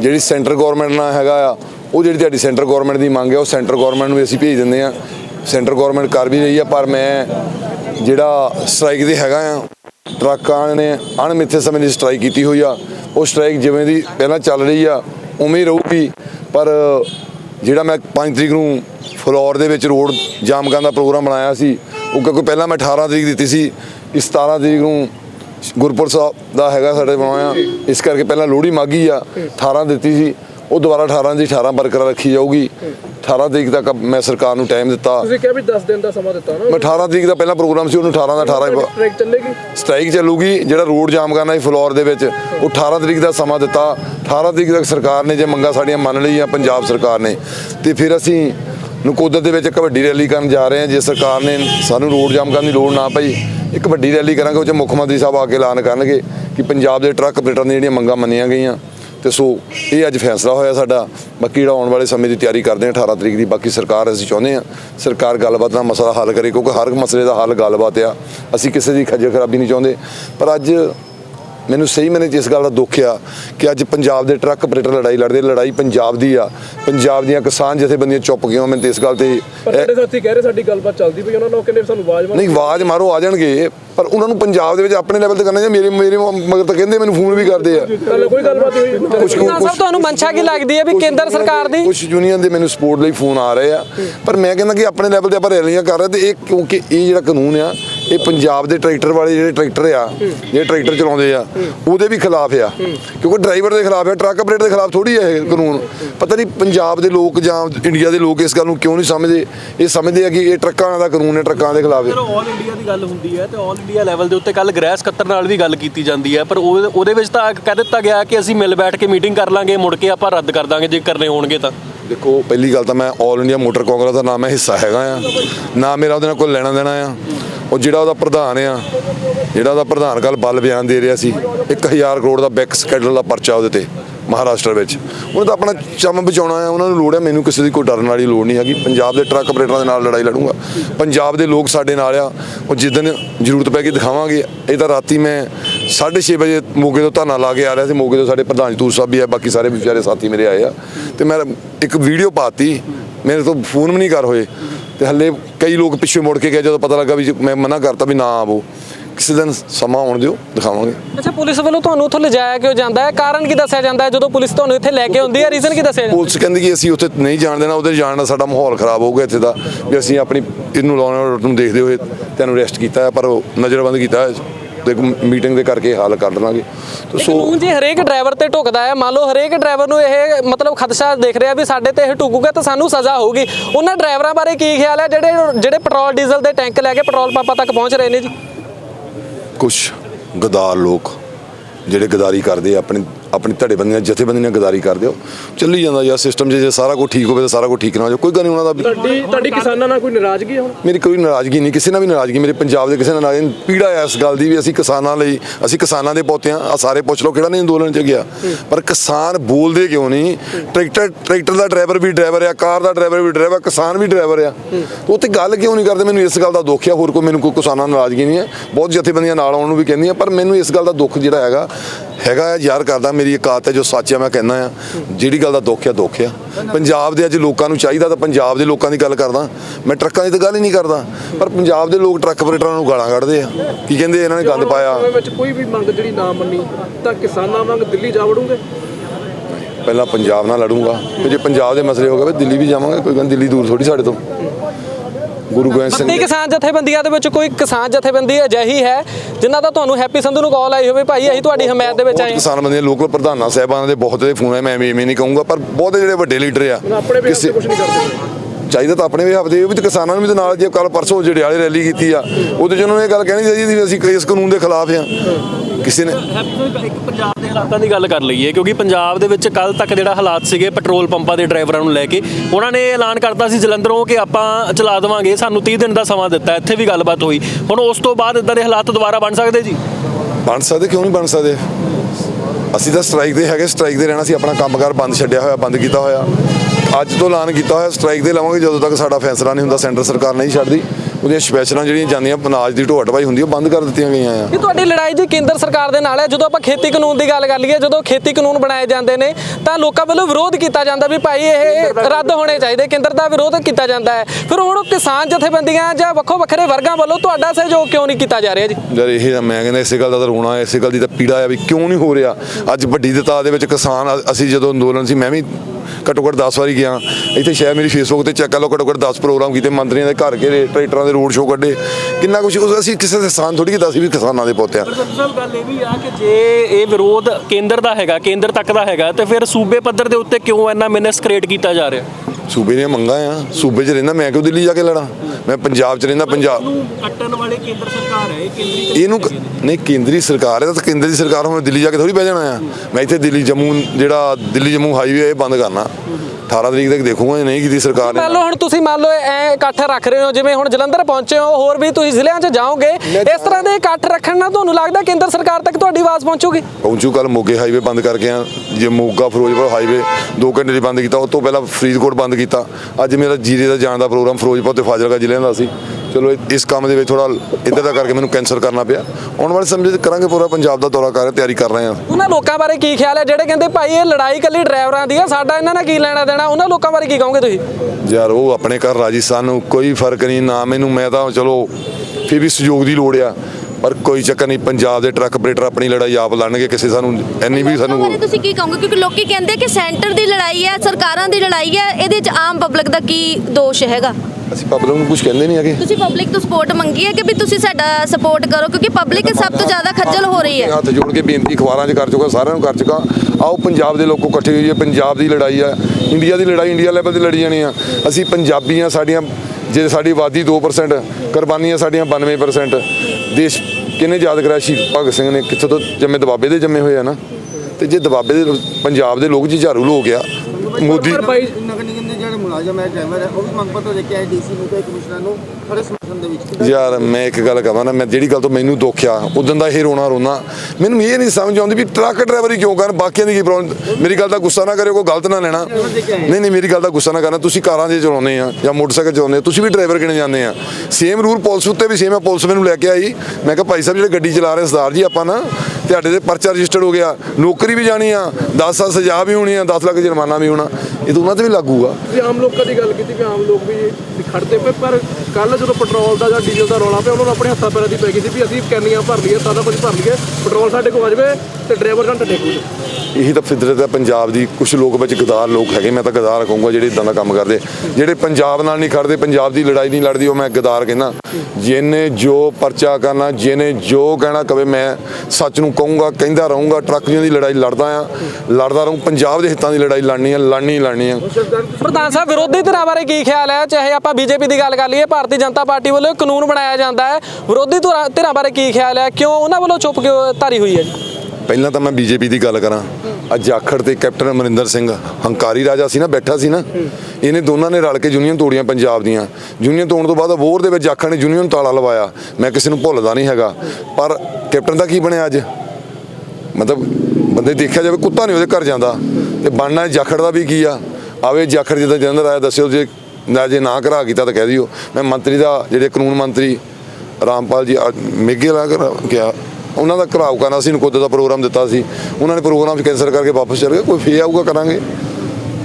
ਜਿਹੜੀ ਸੈਂਟਰ ਗਵਰਨਮੈਂਟ ਨਾਲ ਹੈਗਾ ਆ ਉਹ ਜਿਹੜੀ ਤੁਹਾਡੀ ਸੈਂਟਰ ਗਵਰਨਮੈਂਟ ਦੀ ਮੰਗ ਹੈ ਉਹ ਸੈਂਟਰ ਗਵਰਨਮੈਂਟ ਨੂੰ ਵੀ ਅਸੀਂ ਭੇਜ ਦਿੰਦੇ ਆ। ਸੈਂਟਰ ਗਵਰਨਮੈਂਟ ਕਰ ਵੀ ਰਹੀ ਆ ਪਰ ਮੈਂ ਜਿਹੜਾ ਸਟ੍ਰਾਈਕ ਦੇ ਹੈਗਾ ਆ ਟਰੱਕਾਂ ਨੇ ਅਣਮਿੱਥੇ ਸਮੇਂ ਦੀ ਸਟ੍ਰਾਈਕ ਕੀਤੀ ਹੋਈ ਆ। ਉਹ ਸਟ੍ਰਾਈਕ ਜਿਵੇਂ ਦੀ ਪਹਿਲਾਂ ਚੱਲ ਰਹੀ ਆ, ਉਵੇਂ ਹੀ ਰਹੂਗੀ। ਪਰ ਜਿਹੜਾ ਮੈਂ 5 ਤਰੀਕ ਨੂੰ ਫਲੋਰ ਦੇ ਵਿੱਚ ਰੋਡ ਜਾਮ ਕਰਨ ਦਾ ਪ੍ਰੋਗਰਾਮ ਬਣਾਇਆ ਸੀ, ਉਹ ਕਿਉਂਕਿ ਪਹਿਲਾਂ ਮੈਂ 18 ਤਰੀਕ ਦਿੱਤੀ ਸੀ, ਇਸ 17 ਤਰੀਕ ਨੂੰ ਗੁਰਪੁਰ ਸਾਹਿਬ ਦਾ ਹੈਗਾ ਸਾਡੇ ਬਣਾਇਆ। ਇਸ ਕਰਕੇ ਪਹਿਲਾਂ ਲੋਹੜੀ ਮਾਗੀ ਆ 18 ਦਿੱਤੀ ਸੀ। ਉਹ ਦੁਬਾਰਾ 18 ਦੀ 18 ਬਰਕਰਾਰ ਰੱਖੀ ਜਾਊਗੀ। 18 ਤਰੀਕ ਤੱਕ ਮੈਂ ਸਰਕਾਰ ਨੂੰ ਟਾਈਮ ਦਿੱਤਾ। ਤੁਸੀਂ ਕਿਹਾ ਵੀ 10 ਦਿਨ ਦਾ ਸਮਾਂ ਦਿੱਤਾ ਨਾ। ਮੈਂ 18 ਤਰੀਕ ਦਾ ਪਹਿਲਾਂ ਪ੍ਰੋਗਰਾਮ ਸੀ ਉਹਨੂੰ 18 ਦਾ 18 ਹੀ ਬ- ਟ੍ਰੈਕ ਚੱਲੇਗੀ? ਸਟ੍ਰਾਈਕ ਚੱਲੂਗੀ ਜਿਹੜਾ ਰੋਡ ਜਾਮ ਕਰਨਾ ਸੀ ਫਲੋਰ ਦੇ ਵਿੱਚ ਉਹ 18 ਤਰੀਕ ਦਾ ਸਮਾਂ ਦਿੱਤਾ। 18 ਤਰੀਕ ਤੱਕ ਸਰਕਾਰ ਨੇ ਜੇ ਮੰਗਾਂ ਸਾਡੀਆਂ ਮੰਨ ਲਈਆਂ ਪੰਜਾਬ ਸਰਕਾਰ ਨੇ। ਤੇ ਫਿਰ ਅਸੀਂ ਨਕੋਦਰ ਦੇ ਵਿੱਚ ਇੱਕ ਵੱਡੀ ਰੈਲੀ ਕਰਨ ਜਾ ਰਹੇ ਹਾਂ ਜੇ ਸਰਕਾਰ ਨੇ ਸਾਨੂੰ ਰੋਡ ਜਾਮ ਕਰਨ ਦੀ ਲੋੜ ਨਾ ਪਈ। ਇੱਕ ਵੱਡੀ ਰੈਲੀ ਕਰਾਂਗੇ ਉਹ 'ਚ ਮੁੱਖ ਮੰਤਰੀ ਸਾਹਿਬ ਆ ਕੇ ਐਲਾਨ ਕਰਨਗੇ ਕਿ ਪੰਜਾਬ ਦੇ ਟਰੱਕ ਆਪਰੇਟਰਾਂ ਦੀਆਂ ਜਿਹੜੀਆਂ ਮੰਗਾਂ ਮੰਨੀਆਂ ਗਈਆਂ ਤੇ ਸੋ ਇਹ ਅੱਜ ਫੈਸਲਾ ਹੋਇਆ ਸਾਡਾ। ਬਾਕੀ ਜਿਹੜਾ ਆਉਣ ਵਾਲੇ ਸਮੇਂ ਦੀ ਤਿਆਰੀ ਕਰਦੇ ਹਾਂ 18 ਤਰੀਕ ਦੀ ਬਾਕੀ ਸਰਕਾਰ ਅਸੀਂ ਚਾਹੁੰਦੇ ਹਾਂ, ਸਰਕਾਰ ਗੱਲਬਾਤ ਨਾਲ ਮਸਲਾ ਹੱਲ ਕਰੇ, ਕਿਉਂਕਿ ਹਰ ਮਸਲੇ ਦਾ ਹੱਲ ਗੱਲਬਾਤ ਆ। ਅਸੀਂ ਕਿਸੇ ਦੀ ਖੱਜਲ ਖਰਾਬੀ ਨਹੀਂ ਚਾਹੁੰਦੇ। ਪਰ ਅੱਜ ਮੈਨੂੰ ਸਹੀ ਮੈਨੇ ਜਿਸ ਗੱਲ ਦਾ ਦੁੱਖ ਆ ਕਿ ਅੱਜ ਪੰਜਾਬ ਦੇ ਟਰੱਕ ਆਪਰੇਟਰ ਲੜਾਈ ਲੜਦੇ ਲੜਾਈ ਪੰਜਾਬ ਦੀ ਆ। ਪੰਜਾਬ ਦੀਆਂ ਕਿਸਾਨ ਜਥੇਬੰਦੀਆਂ ਚੁੱਪ ਗਈਆਂ ਮੈਨੂੰ ਤੇ ਇਸ ਗੱਲ ਤੇ ਪਰ ਸਾਡੇ ਸਾਥੀ ਕਹਿ ਰਹੇ ਸਾਡੀ ਗੱਲਬਾਤ ਚੱਲਦੀ ਪਈ ਉਹਨਾਂ ਨੂੰ ਕਹਿੰਦੇ ਸਾਨੂੰ ਆਵਾਜ਼ ਮਾਰੋ। ਨਹੀਂ ਆਵਾਜ਼ ਮਾਰੋ ਆ ਜਾਣਗੇ ਪਰ ਉਹਨਾਂ ਨੂੰ ਪੰਜਾਬ ਦੇ ਵਿੱਚ ਆਪਣੇ ਲੈਵਲ ਤੇ ਕਰਨਾ ਜਾਂ ਮੇਰੇ ਮੇਰੇ ਮਗਰ ਤਾਂ ਕਹਿੰਦੇ ਮੈਨੂੰ ਫੋਨ ਵੀ ਕਰਦੇ ਆ। ਕੋਈ ਗੱਲਬਾਤ ਹੋਈ। ਕੁਝ ਸਾਹਿਬ ਤੁਹਾਨੂੰ ਮਨਸ਼ਾ ਕੀ ਲੱਗਦੀ ਹੈ ਵੀ ਕੇਂਦਰ ਸਰਕਾਰ ਦੀ? ਕੁਝ ਯੂਨੀਅਨ ਦੇ ਮੈਨੂੰ ਸਪੋਰਟ ਲਈ ਫੋਨ ਆ ਰਹੇ ਆ। ਪਰ ਮੈਂ ਕਹਿੰਦਾ ਕਿ ਆਪਣੇ ਲੈਵਲ ਤੇ ਆਪਾਂ ਰੈਲੀਆਂ ਕਰ ਰਹੇ ਤੇ ਇਹ ਕਿਉਂਕਿ ਇਹ ਜਿਹੜਾ ਕਾਨੂੰਨ ਆ ਇਹ ਪੰਜਾਬ ਦੇ ਟਰੈਕਟਰ ਵਾਲੇ ਜਿਹੜੇ ਟਰੈਕਟਰ ਆ, ਜਿਹੜੇ ਟਰੈਕਟਰ ਚਲਾਉਂਦੇ ਆ, ਉਹਦੇ ਵੀ ਖਿਲਾਫ ਆ। ਕਿਉਂਕਿ ਡਰਾਈਵਰ ਦੇ ਖਿਲਾਫ ਆ, ਟਰੱਕ ਆਪਰੇਟਰ ਦੇ ਖਿਲਾਫ ਥੋੜੀ ਆ ਇਹ ਕਾਨੂੰਨ। ਪਤਾ ਨਹੀਂ ਪੰਜਾਬ ਦੇ ਲੋਕ ਜਾਂ ਇੰਡੀਆ ਦੇ ਲੋਕ ਇਸ ਗੱਲ ਨੂੰ ਕਿਉਂ ਨਹੀਂ ਸਮਝਦੇ? ਇਹ ਸਮਝਦੇ ਆ ਕਿ ਇਹ ਟਰੱਕਾਂ ਦਾ ਕਾਨੂੰਨ ਹੈ ਟਰੱਕਾਂ ਦੇ ਖਿਲਾਫ। ਹੈ ਆਲ ਇੰਡੀਆ ਦੀ ਗੱਲ ਹੁੰਦੀ ਹੈ ਤੇ ਆਲ ਇੰਡੀਆ ਲੈਵਲ ਦੇ ਉੱਤੇ ਕੱਲ ਗ੍ਰਹਿ ਸਕੱਤਰ ਨਾਲ ਵੀ ਗੱਲ ਕੀਤੀ ਜਾਂਦੀ ਹੈ, ਪਰ ਉਹਦੇ ਵਿੱਚ ਤਾਂ ਕਹਿ ਦਿੱਤਾ ਗਿਆ ਕਿ ਅਸੀਂ ਮਿਲ ਬੈਠ ਕੇ ਮੀਟਿੰਗ ਕਰ ਲਾਂਗੇ, ਮੁੜ ਕੇ ਆਪਾਂ ਰੱਦ ਕਰ ਦਾਂਗੇ ਜੇ ਕਰਨੇ ਹੋਣਗੇ ਤਾਂ। ਦੇਖੋ, ਪਹਿਲੀ ਗੱਲ ਤਾਂ ਮੈਂ ਆਲ ਇੰਡੀਆ ਮੋਟਰ ਕਾਂਗਰਸ ਦਾ ਨਾਮ ਮੈਂ ਹਿੱਸਾ ਹੈਗਾ ਆ। ਨਾ ਮੇਰਾ ਉਹਦੇ ਨਾਲ ਕੋਈ ਲੈਣਾ ਦੇਣਾ ਆ। ਉਹ ਜਿਹੜਾ ਉਹਦਾ ਪ੍ਰਧਾਨ ਆ, ਜਿਹੜਾ ਉਹਦਾ ਪ੍ਰਧਾਨ ਕੱਲ ਬਲ ਬਿਆਨ ਦੇ ਰਿਹਾ ਸੀ 1000 ਕਰੋੜ ਦਾ ਬੈਕ ਸਕੈਡਲ ਦਾ ਪਰਚਾ ਉਹਦੇ ਤੇ। ਮਹਾਰਾਸ਼ਟਰ ਵਿੱਚ। ਉਹਨੇ ਤਾਂ ਆਪਣਾ ਚੰਮ ਬਚਾਉਣਾ ਆ ਉਹਨਾਂ ਨੂੰ ਲੋੜ ਹੈ। ਮੈਨੂੰ ਕਿਸੇ ਦੀ ਕੋਈ ਡਰਨ ਵਾਲੀ ਲੋੜ ਨਹੀਂ ਹੈਗੀ। ਪੰਜਾਬ ਦੇ ਟਰੱਕ ਆਪਰੇਟਰਾਂ ਦੇ ਨਾਲ ਲੜਾਈ ਲੜੂੰਗਾ। ਪੰਜਾਬ ਦੇ ਲੋਕ ਸਾਡੇ ਨਾਲ ਆ। ਉਹ ਜਿੱਦਨ ਜ਼ਰੂਰਤ ਪੈ ਗਈ ਦਿਖਾਵਾਂਗੇ। ਇਹ ਤਾਂ ਰਾਤੀ ਮੈਂ 6:30 ਵਜੇ ਮੋਗੇ ਤੋਂ ਧਰਨਾ ਲਾ ਕੇ ਆ ਰਿਹਾ ਸੀ। ਮੋਗੇ ਤੋਂ ਸਾਡੇ ਪ੍ਰਧਾਨ ਜਤੂਰ ਸਾਹਿਬ ਵੀ ਆ, ਬਾਕੀ ਸਾਰੇ ਵਿਚਾਰੇ ਸਾਥੀ ਮੇਰੇ ਆਏ ਆ। ਤੇ ਮੈਂ ਇੱਕ ਵੀਡੀਓ ਪਾਤੀ। ਮੇਰੇ ਤੋਂ ਫੋਨ ਵੀ ਨਹੀਂ ਕਰ ਹੋਏ। ਤੇ ਹੱਲੇ ਕਈ ਲੋਕ ਪਿੱਛੇ ਮੁੜ ਕੇ ਗਏ ਜਦੋਂ ਪਤਾ ਲੱਗਾ ਵੀ ਮੈਂ ਮਨਾ ਕਰਤਾ ਵੀ ਨਾ ਆਵੋ। ਕਿਸੇ ਦਿਨ ਸਮਾਂ ਆਉਣ ਦਿਓ ਦਿਖਾਵਾਂਗੇ। ਅੱਛਾ ਪੁਲਿਸ ਵੱਲੋਂ ਤੁਹਾਨੂੰ ਉੱਥੋਂ ਲਿਜਾਇਆ ਕਿਉਂ ਜਾਂਦਾ ਹੈ? ਕਾਰਨ ਕੀ ਦੱਸਿਆ ਜਾਂਦਾ ਹੈ? ਜਦੋਂ ਪੁਲਿਸ ਤੁਹਾਨੂੰ ਇੱਥੇ ਲੈ ਕੇ ਆਉਂਦੀ ਹੈ ਰੀਜ਼ਨ ਕੀ ਦੱਸਿਆ ਜਾਂਦਾ ਪੁਲਿਸ ਕਹਿੰਦੀ ਕਿ ਅਸੀਂ ਉੱਥੇ ਨਹੀਂ ਜਾਣ ਦੇਣਾ ਉਹਦੇ ਜਾਣ ਨਾਲ ਸਾਡਾ ਮਾਹੌਲ ਖਰਾਬ ਹੋਊਗਾ ਇੱਥੇ ਦਾ ਵੀ ਅਸੀਂ ਆਪਣੀ ਇਹਨੂੰ ਲਾਉਣ ਨੂੰ ਦੇਖਦੇ ਹੋਏ ਤੈਨੂੰ ਅਰੈਸਟ ਕੀਤਾ ਹੈ ਪਰ ਉਹ ਨਜ਼ਰਬੰਦ ਕੀਤਾ ਹੈ। ਤੇ ਮੀਟਿੰਗ ਦੇ ਕਰਕੇ ਹੱਲ ਕੱਢ ਲਾਂਗੇ ਤੇ ਸੋ ਜੇ ਹਰੇਕ ਡਰਾਈਵਰ ਤੇ ਢੁਕਦਾ ਹੈ। ਮੰਨ ਲਓ ਹਰੇਕ ਡਰਾਈਵਰ ਨੂੰ ਇਹ ਮਤਲਬ ਖਦਸ਼ਾ ਦੇਖ ਰਿਹਾ ਵੀ ਸਾਡੇ ਤੇ ਇਹ ਢੁਕੂਗਾ ਤਾਂ ਸਾਨੂੰ ਸਜ਼ਾ ਹੋਊਗੀ। ਉਹਨਾਂ ਡਰਾਈਵਰਾਂ ਬਾਰੇ ਕੀ ਖਿਆਲ ਹੈ? ਜਿਹੜੇ ਜਿਹੜੇ ਪੈਟਰੋਲ ਡੀਜ਼ਲ ਦੇ ਟੈਂਕ ਲੈ ਕੇ ਪੈਟਰੋਲ ਪੰਪਾਂ ਤੱਕ ਪਹੁੰਚ ਰਹੇ ਨੇ ਜੀ? ਕੁਝ ਗਦਾਰ ਲੋਕ ਜਿਹੜੇ ਗਦਾਰੀ ਕਰਦੇ ਆ ਆਪਣੀ ਆਪਣੀ ਧੜੇਬੰਦੀਆਂ ਜਥੇਬੰਦੀਆਂ ਗਦਾਰੀ ਕਰਦੇ ਹੋ। ਚੱਲੀ ਜਾਂਦਾ ਯਾਰ ਸਿਸਟਮ ਜੇ ਜੇ ਸਾਰਾ ਕੁਝ ਠੀਕ ਹੋਵੇ ਤਾਂ ਸਾਰਾ ਕੁਝ ਠੀਕ ਨਾ ਹੋ ਜਾਵੇ। ਕੋਈ ਗੱਲ ਨਹੀਂ ਉਹਨਾਂ ਦਾ ਵੀ ਤੁਹਾਡੀ ਤੁਹਾਡੀ ਕਿਸਾਨਾਂ ਨਾਲ ਕੋਈ ਨਾਰਾਜ਼ਗੀ ਹੈ ਹੁਣ? ਮੇਰੀ ਕੋਈ ਨਾਰਾਜ਼ਗੀ ਨਹੀਂ ਕਿਸੇ ਨਾਲ ਵੀ ਨਾਰਾਜ਼ਗੀ ਮੇਰੇ ਪੰਜਾਬ ਦੇ ਕਿਸੇ ਨਾਲ ਨਾਰਾਜ਼ਗੀ ਨਹੀਂ। ਪੀੜਾ ਹੈ ਇਸ ਗੱਲ ਦੀ ਵੀ ਅਸੀਂ ਕਿਸਾਨਾਂ ਲਈ ਅਸੀਂ ਕਿਸਾਨਾਂ ਦੇ ਪੋਤੇ ਆ ਆ ਸਾਰੇ ਪੁੱਛ ਲਓ ਕਿਹੜਾ ਨਹੀਂ ਅੰਦੋਲਨ ਚ ਗਿਆ। ਪਰ ਕਿਸਾਨ ਬੋਲਦੇ ਕਿਉਂ ਨਹੀਂ? ਟਰੈਕਟਰ ਟਰੈਕਟਰ ਦਾ ਡਰਾਈਵਰ ਵੀ ਡਰਾਈਵਰ ਆ ਕਾਰ ਦਾ ਡਰਾਈਵਰ ਵੀ ਡਰਾਈਵਰ ਕਿਸਾਨ ਵੀ ਡਰਾਈਵਰ ਆ। ਉਹ ਤੇ ਗੱਲ ਕਿਉਂ ਨਹੀਂ ਕਰਦੇ? ਮੈਨੂੰ ਇਸ ਗੱਲ ਦਾ ਦੁੱਖ ਆ। ਹੋਰ ਕੋਈ ਮੈਨੂੰ ਕੋਈ ਕਿਸਾਨਾਂ ਨਾਲ ਨਾਰਾਜ਼ਗੀ ਨਹੀਂ ਹੈ। ਬਹੁਤ ਜਥੇਬੰਦੀਆਂ ਨਾਲ ਆਉਣ ਨੂੰ ਵੀ ਕਹਿੰਦੀਆਂ ਪਰ ਮੈਨੂੰ ਇਸ ਗੱਲ ਦਾ ਦੁੱਖ ਜਿਹੜਾ ਹੈਗਾ ਹੈਗਾ ਆ ਯਾਰ ਕਰਦਾ ਮੇਰੀ ਇਕਾਤ ਹੈ ਜੋ ਸੱਚ ਹੈ ਮੈਂ ਕਹਿੰਦਾ ਆ ਜਿਹੜੀ ਗੱਲ ਦਾ ਦੁੱਖ ਆ ਦੁੱਖ ਆ ਪੰਜਾਬ ਦੇ ਅੱਜ ਲੋਕਾਂ ਨੂੰ ਚਾਹੀਦਾ ਤਾਂ ਪੰਜਾਬ ਦੇ ਲੋਕਾਂ ਦੀ ਗੱਲ ਕਰਦਾ। ਮੈਂ ਟਰੱਕਾਂ ਦੀ ਤਾਂ ਗੱਲ ਹੀ ਨਹੀਂ ਕਰਦਾ। ਪਰ ਪੰਜਾਬ ਦੇ ਲੋਕ ਟਰੱਕ ਆਪਰੇਟਰਾਂ ਨੂੰ ਗਾਲਾਂ ਕੱਢਦੇ ਆ। ਕੀ ਕਹਿੰਦੇ ਇਹਨਾਂ ਨੇ ਗੰਦ ਪਾਇਆ। ਵਿੱਚ ਕੋਈ ਵੀ ਮੰਗ ਜਿਹੜੀ ਨਾ ਮੰਨੀ ਤਾਂ ਕਿਸਾਨਾਂ ਵਾਂਗ ਦਿੱਲੀ ਜਾ ਵੜੂਗੇ? ਪਹਿਲਾਂ ਪੰਜਾਬ ਨਾਲ ਲੜੂੰਗਾ। ਤੇ ਜੇ ਪੰਜਾਬ ਦੇ ਮਸਲੇ ਹੋ ਗਏ ਫਿਰ ਦਿੱਲੀ ਵੀ ਜਾਵਾਂਗੇ। ਕੋਈ ਗੱਲ ਦਿੱਲੀ ਦੂਰ ਥੋੜੀ ਸਾਡੇ ਤੋਂ। ਗੁਰੂ ਗੋਬਿੰਦ ਸਿੰਘ ਬੱਤੀ ਕਿਸਾਨ ਜਥੇਬੰਦੀਆਂ ਦੇ ਵਿੱਚ ਕੋਈ ਕਿਸਾਨ ਜਥੇਬੰਦੀ ਅਜਿਹੀ ਹੈ ਜਿਨ੍ਹਾਂ ਦਾ ਤੁਹਾਨੂੰ ਹੈਪੀ ਸੰਧੂ ਨੂੰ ਕਾਲ ਆਈ ਹੋਵੇ ਭਾਈ ਅਸੀਂ ਤੁਹਾਡੀ ਹਮਾਇਤ ਦੇ ਵਿੱਚ ਆਏ ਹਾਂ। ਕਿਸਾਨ ਬੰਦੇ ਲੋਕਲ ਪ੍ਰਧਾਨਾਂ ਸਾਹਿਬਾਨਾਂ ਦੇ ਬਹੁਤ ਦੇ ਫੋਨ ਆਏ ਮੈਂ ਐਵੇਂ ਨਹੀਂ ਕਹੂੰਗਾ ਪਰ ਬਹੁਤ ਜਿਹੜੇ ਵੱਡੇ ਲੀਡਰ ਆ ਆਪਣੇ ਵੀ ਕੁਝ ਨਹੀਂ ਕਰਦੇ। ਚਾਹੀਦਾ ਤਾਂ ਆਪਣੇ ਵੀ ਹਫਦੇ ਉਹ ਵੀ ਤਾਂ ਕਿਸਾਨਾਂ ਨੂੰ ਵੀ ਤਾਂ ਨਾਲ ਜੇ ਕੱਲ ਪਰਸੋਂ ਜਿਹੜੇ ਵਾਲੇ ਰੈਲੀ ਕੀਤੀ ਆ ਉਹਦੇ ਚ ਉਹਨਾਂ ਨੇ ਇਹ ਗੱਲ ਕਹਿਣੀ ਚਾਹੀਦੀ ਸੀ ਵੀ ਅਸੀਂ ਇਸ ਕਾਨੂੰਨ ਦੇ ਖਿਲਾਫ ਆ। ਕਿਸੇ ਨੇ ਇੱਕ ਪੰਜਾਬ ਦੇ ਹਾਲਾਤਾਂ ਦੀ ਗੱਲ ਕਰ ਲਈਏ ਕਿਉਂਕਿ ਪੰਜਾਬ ਦੇ ਵਿੱਚ ਕੱਲ ਤੱਕ ਜਿਹੜਾ ਹਾਲਾਤ ਸੀਗੇ ਪੈਟਰੋਲ ਪੰਪਾਂ ਦੇ ਡਰਾਈਵਰਾਂ ਨੂੰ ਲੈ ਕੇ ਉਹਨਾਂ ਨੇ ਐਲਾਨ ਕਰਤਾ ਸੀ ਜਲੰਧਰੋਂ ਕਿ ਆਪਾਂ ਚਲਾ ਦੇਵਾਂਗੇ ਸਾਨੂੰ 30 ਦਿਨ ਦਾ ਸਮਾਂ ਦਿੱਤਾ ਇੱਥੇ ਵੀ ਗੱਲਬਾਤ ਹੋਈ। ਹੁਣ ਉਸ ਤੋਂ ਬਾਅਦ ਇਦਾਂ ਦੇ ਹਾਲਾਤ ਦੁਬਾਰਾ ਬਣ ਸਕਦੇ ਜੀ? ਬਣ ਸਕਦੇ ਕਿਉਂ ਨਹੀਂ ਬਣ ਸਕਦੇ? ਅਸੀਂ ਤਾਂ ਸਟ੍ਰਾਈਕ ਦੇ ਹੈਗੇ ਸਟ੍ਰਾਈਕ ਦੇ ਰਹਿਣਾ ਸੀ ਆਪਣਾ ਕੰਮਕਾਰ ਬੰਦ ਛੱਡਿਆ ਹੋਇਆ ਬੰਦ ਕੀਤਾ ਹੋਇਆ। ਅੱਜ ਤੋਂ ਐਲਾਨ ਕੀਤਾ ਹੋਇਆ ਸਟ੍ਰਾਈਕ ਦੇ ਲਾਵਾਂਗੇ ਜਦੋਂ ਤੱਕ ਸਾਡਾ ਫੈਸਲਾ ਨਹੀਂ ਹੁੰਦਾ ਸੈਂਟਰ ਸਰਕਾਰ ਨਹੀਂ ਛੱਡਦੀ। ਉਹਦੀਆਂ ਸਪੈਸ਼ਲਾਂ ਜਿਹੜੀਆਂ ਜਾਂਦੀਆਂ ਅਨਾਜ ਦੀ ਢੋਆ ਢਵਾਈ ਹੁੰਦੀ ਉਹ ਬੰਦ ਕਰ ਦਿੱਤੀਆਂ ਗਈਆਂ ਆ। ਇਹ ਤੁਹਾਡੀ ਲੜਾਈ ਜੀ ਕੇਂਦਰ ਸਰਕਾਰ ਦੇ ਨਾਲ ਹੈ। ਜਦੋਂ ਆਪਾਂ ਖੇਤੀ ਕਾਨੂੰਨ ਦੀ ਗੱਲ ਕਰ ਲਈਏ ਜਦੋਂ ਖੇਤੀ ਕਾਨੂੰਨ ਬਣਾਏ ਜਾਂਦੇ ਨੇ ਤਾਂ ਲੋਕਾਂ ਵੱਲੋਂ ਵਿਰੋਧ ਕੀਤਾ ਜਾਂਦਾ ਵੀ ਭਾਈ ਇਹ ਰੱਦ ਹੋਣੇ ਚਾਹੀਦੇ ਕੇਂਦਰ ਦਾ ਵਿਰੋਧ ਕੀਤਾ ਜਾਂਦਾ ਹੈ। ਫਿਰ ਹੁਣ ਉਹ ਕਿਸਾਨ ਜਥੇਬੰਦੀਆਂ ਜਾਂ ਵੱਖੋ ਵੱਖਰੇ ਵਰਗਾਂ ਵੱਲੋਂ ਤੁਹਾਡਾ ਸਹਿਯੋਗ ਕਿਉਂ ਨਹੀਂ ਕੀਤਾ ਜਾ ਰਿਹਾ ਜੀ? ਯਾਰ ਇਹ ਮੈਂ ਕਹਿੰਦਾ ਇਸੇ ਗੱਲ ਦਾ ਤਾਂ ਰੋਣਾ ਹੈ ਇਸੇ ਗੱਲ ਦੀ ਤਾਂ ਪੀੜਾ ਆ ਵੀ ਕਿਉਂ ਨਹੀਂ ਹੋ ਰਿਹਾ? ਅੱਜ ਵੱਡੀ ਦਤਾ ਦੇ ਵਿੱਚ ਕਿਸਾਨ ਅਸੀਂ ਜਦੋਂ ਅੰਦੋਲਨ ਸੀ ਮੈਂ ਵੀ ਘੱਟੋ ਘੱਟ 10 ਵਾਰੀ ਗਿਆ। ਇੱਥੇ ਸ਼ਾਇਦ ਮੇਰੀ ਫੇਸਬੁੱਕ ਤੇ ਚੈੱਕ ਕਰ ਲਓ, ਘੱਟੋ ਘੱਟ 10 ਪ੍ਰੋਗਰਾਮ ਕੀਤੇ, ਮੰਤਰੀਆਂ ਦੇ ਘਰ ਘੇਰੇ ਟਰੈਕਟਰਾਂ ਦੇ ਰੋਡ ਸ਼ੋਅ ਕੱਢੇ। ਕਿੰਨਾ ਕੁਝ ਅਸੀਂ ਕਿਸੇ ਦੇ ਕਿਸਾਨ ਥੋੜੀ ਕੀਤਾ ਸੀ ਵੀ ਕਿਸਾਨਾਂ ਦੇ ਪੋਤੇ ਆ। ਸਾਹਿਬ, ਗੱਲ ਇਹ ਵੀ ਆ ਕਿ ਜੇ ਇਹ ਵਿਰੋਧ ਕੇਂਦਰ ਦਾ ਹੈਗਾ, ਕੇਂਦਰ ਤੱਕ ਦਾ ਹੈਗਾ, ਤੇ ਫਿਰ ਸੂਬੇ ਪੱਧਰ ਦੇ ਉੱਤੇ ਕਿਉਂ ਇੰਨਾ ਮਿਨਸ ਕ੍ਰੀਏਟ ਕੀਤਾ ਜਾ ਰਿਹਾ? ਸੂਬੇ ਦੀਆਂ ਮੰਗਾਂ ਆ। ਸੂਬੇ 'ਚ ਰਹਿੰਦਾ ਮੈਂ ਕਿਉਂ ਦਿੱਲੀ ਜਾ ਕੇ ਲੜਾਂ? ਮੈਂ ਪੰਜਾਬ 'ਚ ਰਹਿੰਦਾ ਪੰਜਾਬ ਕੱਟਣ ਵਾਲੇ ਕੇਂਦਰ ਸਰਕਾਰ ਹੈ ਕੇਂਦਰੀ ਇਹਨੂੰ ਨਹੀਂ ਕੇਂਦਰੀ ਸਰਕਾਰ ਹੈ ਤਾਂ ਕੇਂਦਰ ਸਰਕਾਰ ਹੁਣ ਦਿੱਲੀ ਜਾ ਕੇ ਥੋੜੀ ਬਹਿ ਜਾਣਾ ਆ। ਮੈਂ ਇੱਥੇ ਦਿੱਲੀ ਜੰਮੂ ਜਿਹੜਾ ਦਿੱਲੀ ਜੰਮੂ ਹਾਈਵੇ ਇਹ ਬੰਦ ਕਰਨਾ। 18 ਤਰੀਕ ਤੱਕ ਦੇਖੂਗਾ ਜੇ ਨਹੀਂ ਕੀਤੀ ਸਰਕਾਰ ਮੰਨ ਨੇ ਲਓ ਹੁਣ ਤੁਸੀਂ ਮੰਨ ਲਓ ਐ ਇਕੱਠ ਰੱਖ ਰਹੇ ਹੋ ਜਿਵੇਂ ਹੁਣ ਜਲੰਧਰ ਪਹੁੰਚੇ ਹੋ ਹੋਰ ਵੀ ਤੁਸੀਂ ਜ਼ਿਲ੍ਹਿਆਂ 'ਚ ਜਾਓਗੇ ਇਸ ਤਰ੍ਹਾਂ ਦੇ ਇਕੱਠ ਰੱਖਣ ਨਾਲ ਤੁਹਾਨੂੰ ਲੱਗਦਾ ਕੇਂਦਰ ਸਰਕਾਰ ਤੱਕ ਤੁਹਾਡੀ ਆਵਾਜ਼ ਪਹੁੰਚੂਗੀ? ਪਹੁੰਚੂ ਕੱਲ ਮੋਗੇ ਹਾਈਵੇ ਬੰਦ ਕਰਕੇ ਆ ਜੇ ਮੋਗਾ ਫਿਰੋਜ਼ਪੁਰ ਹਾਈਵੇ 2 ਘੰਟੇ ਲਈ ਬੰਦ ਕੀਤਾ ਉਸ ਤੋਂ ਪਹਿਲਾਂ ਫਰੀਦਕੋਟ ਬੰਦ ਕੀਤਾ। ਅੱਜ ਮੇਰਾ ਜੀਰੇ ਦਾ ਜਾਣ ਦਾ ਪ੍ਰੋਗਰਾਮ ਫਿਰੋਜ਼ਪੁਰ ਤੇ ਫਾਜ਼ਿਲਕਾ ਜ਼ਿਲ੍ਹਿਆਂ ਦਾ ਸੀ। ਚਲੋ ਇਸ ਕੰਮ ਦੇ ਵਿੱਚ ਥੋੜਾ ਇੱਧਰ ਦਾ ਕਰਕੇ ਮੈਨੂੰ ਕੈਂਸਲ ਕਰਨਾ ਪਿਆ। ਆਉਣ ਵਾਲੇ ਸਮੇਂ 'ਚ ਕਰਾਂਗੇ ਪੂਰਾ ਪੰਜਾਬ ਦਾ ਦੌਰਾ ਕਰ ਰਹੇ ਤਿਆਰੀ ਕਰ ਰਹੇ ਹਾਂ। ਉਹਨਾਂ ਲੋਕਾਂ ਬਾਰੇ ਕੀ ਖਿਆਲ ਹੈ? ਜਿਹੜੇ ਕਹਿੰਦੇ ਭਾਈ ਇਹ ਲੜਾਈ ਕੱਲੀ ਡਰਾਈਵਰਾਂ ਦੀ ਆ ਸਾਡਾ ਇਹਨਾਂ ਨਾਲ ਕੀ ਲੈਣਾ ਦੇਣਾ? ਉਹਨਾਂ ਲੋਕਾਂ ਬਾਰੇ ਕੀ ਕਹੋਗੇ ਤੁਸੀਂ? ਯਾਰ ਉਹ ਆਪਣੇ ਘਰ ਰਾਜਸਥਾਨ ਨੂੰ ਕੋਈ ਫ਼ਰਕ ਨਹੀਂ ਨਾ ਮੈਨੂੰ ਮੈਂ ਤਾਂ ਚਲੋ ਫਿਰ ਵੀ ਸਹਿਯੋਗ ਦੀ ਲੋੜ ਆ। ਪਰ ਕੋਈ ਚੱਕਰ ਨਹੀਂ ਪੰਜਾਬ ਦੇ ਟਰੱਕ ਆਪਰੇਟਰ ਆਪਣੀ ਲੜਾਈ ਆਪ ਲੜਨਗੇ ਕਿਸੇ ਸਾਨੂੰ ਐਨੀ ਵੀ ਸਾਨੂੰ ਬਾਰੇ ਤੁਸੀਂ ਕੀ ਕਹੋਗੇ? ਕਿਉਂਕਿ ਲੋਕੀ ਕਹਿੰਦੇ ਕਿ ਸੈਂਟਰ ਦੀ ਲੜਾਈ ਹੈ ਸਰਕਾਰਾਂ ਦੀ ਲੜਾਈ ਹੈ ਇਹਦੇ 'ਚ ਆਮ ਪਬਲਿਕ ਦਾ ਕੀ ਦੋਸ਼ ਹੈਗਾ? ਅਸੀਂ ਪਬਲਿਕ ਨੂੰ ਕੁਝ ਕਹਿੰਦੇ ਨਹੀਂ ਹੈਗੇ। ਤੁਸੀਂ ਪਬਲਿਕ ਤੋਂ ਸਪੋਰਟ ਮੰਗੀ ਹੈ ਕਿ ਵੀ ਤੁਸੀਂ ਸਾਡਾ ਸਪੋਰਟ ਕਰੋ? ਕਿਉਂਕਿ ਪਬਲਿਕ ਸਭ ਤੋਂ ਜ਼ਿਆਦਾ ਖੱਜਲ ਹੋ ਰਹੀ ਹੈ। ਹੱਥ ਜੋੜ ਕੇ ਬੇਨਤੀ ਅਖਬਾਰਾਂ 'ਚ ਕਰ ਚੁੱਕਾ ਸਾਰਿਆਂ ਨੂੰ ਕਰ ਚੁੱਕਾ। ਆਓ ਪੰਜਾਬ ਦੇ ਲੋਕੋ ਇਕੱਠੇ ਹੋਈਏ। ਪੰਜਾਬ ਦੀ ਲੜਾਈ ਆ। ਇੰਡੀਆ ਦੀ ਲੜਾਈ ਇੰਡੀਆ ਲੈਵਲ ਤੇ ਲੜੀ ਜਾਣੀ ਆ। ਅਸੀਂ ਪੰਜਾਬੀਆਂ ਸਾਡੀਆਂ ਜੇ ਸਾਡੀ ਆਬਾਦੀ 2% ਕੁਰਬਾਨੀਆਂ ਸਾਡੀਆਂ 92% ਦੇਸ਼ ਕਿਹਨੇ ਯਾਦ ਕਰਾਇਆ ਸ਼ਹੀਦ ਭਗਤ ਸਿੰਘ ਨੇ ਕਿੱਥੋਂ ਤੋਂ ਜੰਮੇ? ਦਬਾਬੇ ਦੇ ਜੰਮੇ ਹੋਏ ਆ ਨਾ। ਤੇ ਜੇ ਦਬਾਬੇ ਦੇ ਪੰਜਾਬ ਦੇ ਲੋਕ ਜੁਝਾਰੂ ਲੋਕ ਆ ਮੋਦੀ ਮੁਲਾਜ਼ਮ ਹੈ ਡਰਾਈਵਰ ਹੈ ਉਹ ਵੀ ਮੰਗ ਪੱਤਰ ਦੇ ਕੇ ਆਏ ਡੀਸੀ ਨੂੰ ਤੇ ਕਮਿਸ਼ਨਰ ਨੂੰ ਖੜੇ ਸਮਰਥਨ ਦੇ ਵਿੱਚ। ਯਾਰ ਮੈਂ ਇੱਕ ਗੱਲ ਕਹਾਂ ਨਾ ਮੈਂ ਜਿਹੜੀ ਗੱਲ ਤੋਂ ਮੈਨੂੰ ਦੁੱਖ ਆ ਉਦੋਂ ਦਾ ਇਹ ਰੋਣਾ ਰੋਣਾ ਮੈਨੂੰ ਇਹ ਨਹੀਂ ਸਮਝ ਆਉਂਦੀ ਵੀ ਟਰੱਕ ਡਰਾਈਵਰ ਹੀ ਕਿਉਂ ਕਰਨ ਬਾਕੀਆਂ ਦੀ ਕੀ ਪ੍ਰੋਬਲਮ ਮੇਰੀ ਗੱਲ ਦਾ ਗੁੱਸਾ ਨਾ ਕਰਿਓ ਕੋਈ ਗਲਤ ਨਾ ਲੈਣਾ। ਨਹੀਂ ਨਹੀਂ ਮੇਰੀ ਗੱਲ ਦਾ ਗੁੱਸਾ ਨਾ ਕਰਨਾ ਤੁਸੀਂ ਕਾਰਾਂ 'ਚ ਚਲਾਉਂਦੇ ਆ ਜਾਂ ਮੋਟਰਸਾਈਕਲ ਚਲਾਉਂਦੇ ਆ ਤੁਸੀਂ ਵੀ ਡਰਾਈਵਰ ਕਿਨੇ ਜਾਂਦੇ ਆ। ਸੇਮ ਰੂਲ ਪੁਲਿਸ ਉੱਤੇ ਵੀ ਸੇਮ ਹੈ ਪੁਲਿਸ ਮੈਨੂੰ ਲੈ ਕੇ ਆਈ। ਮੈਂ ਕਿਹਾ ਭਾਈ ਸਾਹਿਬ ਜਿਹੜੇ ਗੱਡੀ ਚਲਾ ਰਹੇ ਸਰਦਾਰ ਜੀ ਆਪਾਂ ਨਾ ਤੁਹਾਡੇ ਤੇ ਪਰਚਾ ਰਜਿਸਟਰਡ ਹੋ ਗਿਆ ਨੌਕਰੀ ਵੀ ਜਾਣੀ ਆ 10 ਸਾਲ ਸਜ਼ਾ ਵੀ ਹੋਣੀ ਆ 10 ਲੱਖ ਜੁਰਮਾਨਾ ਵੀ ਹੋਣਾ ਇਹ ਤਾਂ ਉਹਨਾਂ ਤੇ ਵੀ ਲਾਗੂਗਾ ਲੋਕਾਂ ਦੀ ਗੱਲ ਕੀਤੀ ਕਿ ਆਮ ਲੋਕ ਵੀ ਖੜਦੇ ਪਏ ਪਰ ਕੱਲ ਜਦੋਂ ਪੈਟਰੋਲ ਦਾ ਜਾਂ ਡੀਜ਼ਲ ਦਾ ਰੌਲਾ ਪਿਆ ਉਹਨਾਂ ਨੂੰ ਆਪਣੇ ਹੱਥਾਂ ਪੈਰਾਂ ਦੀ ਪੈ ਗਈ ਸੀ ਵੀ ਅਸੀਂ ਕੈਨੀਆਂ ਭਰ ਲਈਏ ਸਾਰਾ ਕੁਝ ਭਰ ਲਈਏ ਪੈਟਰੋਲ ਸਾਡੇ ਕੋਲ ਆ ਜਾਵੇ ਤੇ ਡਰਾਈਵਰ ਘੰਟੇ ਟੇਕੂ ਇਹੀ ਤਾਂ ਫਿਤਰਤ ਹੈ ਪੰਜਾਬ ਦੀ ਕੁਝ ਲੋਕ ਵਿੱਚ ਗਦਾਰ ਲੋਕ ਹੈਗੇ ਮੈਂ ਤਾਂ ਗਦਾਰ ਕਹੂੰਗਾ ਜਿਹੜੇ ਇਦਾਂ ਦਾ ਕੰਮ ਕਰਦੇ। ਜਿਹੜੇ ਪੰਜਾਬ ਨਾਲ ਨਹੀਂ ਖੜਦੇ ਪੰਜਾਬ ਦੀ ਲੜਾਈ ਨਹੀਂ ਲੜਦੀ ਉਹ ਮੈਂ ਗਦਾਰ ਕਹਿੰਦਾ। ਜਿਹਨੇ ਜੋ ਪਰਚਾ ਕਰਨਾ ਜਿਹਨੇ ਜੋ ਕਹਿਣਾ ਕਵੇ ਮੈਂ ਸੱਚ ਨੂੰ ਕਹੂੰਗਾ ਕਹਿੰਦਾ ਰਹੂੰਗਾ ਟਰੱਕ ਦੀਆਂ ਦੀ ਲੜਾਈ ਲੜਦਾ ਆ ਲੜਦਾ ਰਹੂੰ ਪੰਜਾਬ ਦੇ ਹਿੱਤਾਂ ਦੀ ਲੜਾਈ ਲੜਨੀ ਆ ਲੜਨੀ ਲੜਨੀ ਆ। ਪ੍ਰਧਾਨ ਸਾਹਿਬ ਵਿਰੋਧੀ ਧਿਰਾਂ ਬਾਰੇ ਕੀ ਖਿਆਲ ਹੈ? ਚਾਹੇ ਆਪਾਂ ਬੀਜੇਪੀ ਦੀ ਗੱਲ ਕਰ ਲਈਏ, ਭਾਰਤੀ ਜਨਤਾ ਪਾਰਟੀ ਵੱਲੋਂ ਕਾਨੂੰਨ ਬਣਾਇਆ ਜਾਂਦਾ ਹੈ। ਵਿਰੋਧੀ ਧਿਰਾਂ- ਬਾਰੇ ਕੀ ਖਿਆਲ ਹੈ? ਕਿਉਂ ਉਹਨਾਂ ਵੱਲੋਂ ਚੁੱਪ ਕਿਉਂ ਧਾਰੀ ਹੋਈ ਹੈ ਜੀ? ਪਹਿਲਾਂ ਤਾਂ ਮੈਂ ਬੀਜੇਪੀ ਦੀ ਗੱਲ ਕਰਾਂ। ਅੱਜ ਜਾਖੜ ਤੇ ਕੈਪਟਨ ਅਮਰਿੰਦਰ ਸਿੰਘ ਹੰਕਾਰੀ ਰਾਜਾ ਸੀ ਨਾ, ਬੈਠਾ ਸੀ ਨਾ। ਇਹਨੇ ਦੋਨਾਂ ਨੇ ਰਲ ਕੇ ਯੂਨੀਅਨ ਤੋੜੀਆਂ ਪੰਜਾਬ ਦੀਆਂ। ਯੂਨੀਅਨ ਤੋੜਨ ਤੋਂ ਬਾਅਦ ਵੋਰ ਦੇ ਵਿੱਚ ਜਾਖੜ ਨੇ ਯੂਨੀਅਨ ਤਾਲਾ ਲਵਾਇਆ। ਮੈਂ ਕਿਸੇ ਨੂੰ ਭੁੱਲਦਾ ਨਹੀਂ ਹੈਗਾ। ਪਰ ਕੈਪਟਨ ਦਾ ਕੀ ਬਣਿਆ ਅੱਜ? ਮਤਲਬ ਬੰਦੇ ਦੇਖਿਆ ਜਾਵੇ ਕੁੱਤਾ ਨਹੀਂ ਉਹਦੇ ਘਰ ਜਾਂਦਾ। ਤੇ ਬਣਨਾ ਜਾਖੜ ਦਾ ਵੀ ਕੀ ਆ? ਆਵੇ ਜਾਖੜ ਜਦੋਂ ਜਲੰਧਰ ਆਇਆ, ਦੱਸਿਓ ਜੇ ਨਾ ਜੇ ਨਾ ਕਰਾ ਕੀਤਾ ਤਾਂ ਕਹਿ ਦਿਓ। ਮੈਂ ਮੰਤਰੀ ਦਾ, ਜਿਹੜੇ ਕਾਨੂੰਨ ਮੰਤਰੀ ਰਾਮਪਾਲ ਜੀ ਅੱਜ ਮੇਘੇ ਲਾ ਕਰ ਗਿਆ। ਉਹਨਾਂ ਦਾ ਘਰਾਓ ਕਰਨਾ ਸੀ, ਨਕੋਦਰ ਦਾ ਪ੍ਰੋਗਰਾਮ ਦਿੱਤਾ ਸੀ। ਉਹਨਾਂ ਨੇ ਪ੍ਰੋਗਰਾਮ ਚ ਕੈਂਸਲ ਕਰਕੇ ਵਾਪਸ ਚਲੇ ਗਏ, ਕੋਈ ਫੇਰ ਆਊਗਾ ਕਰਾਂਗੇ।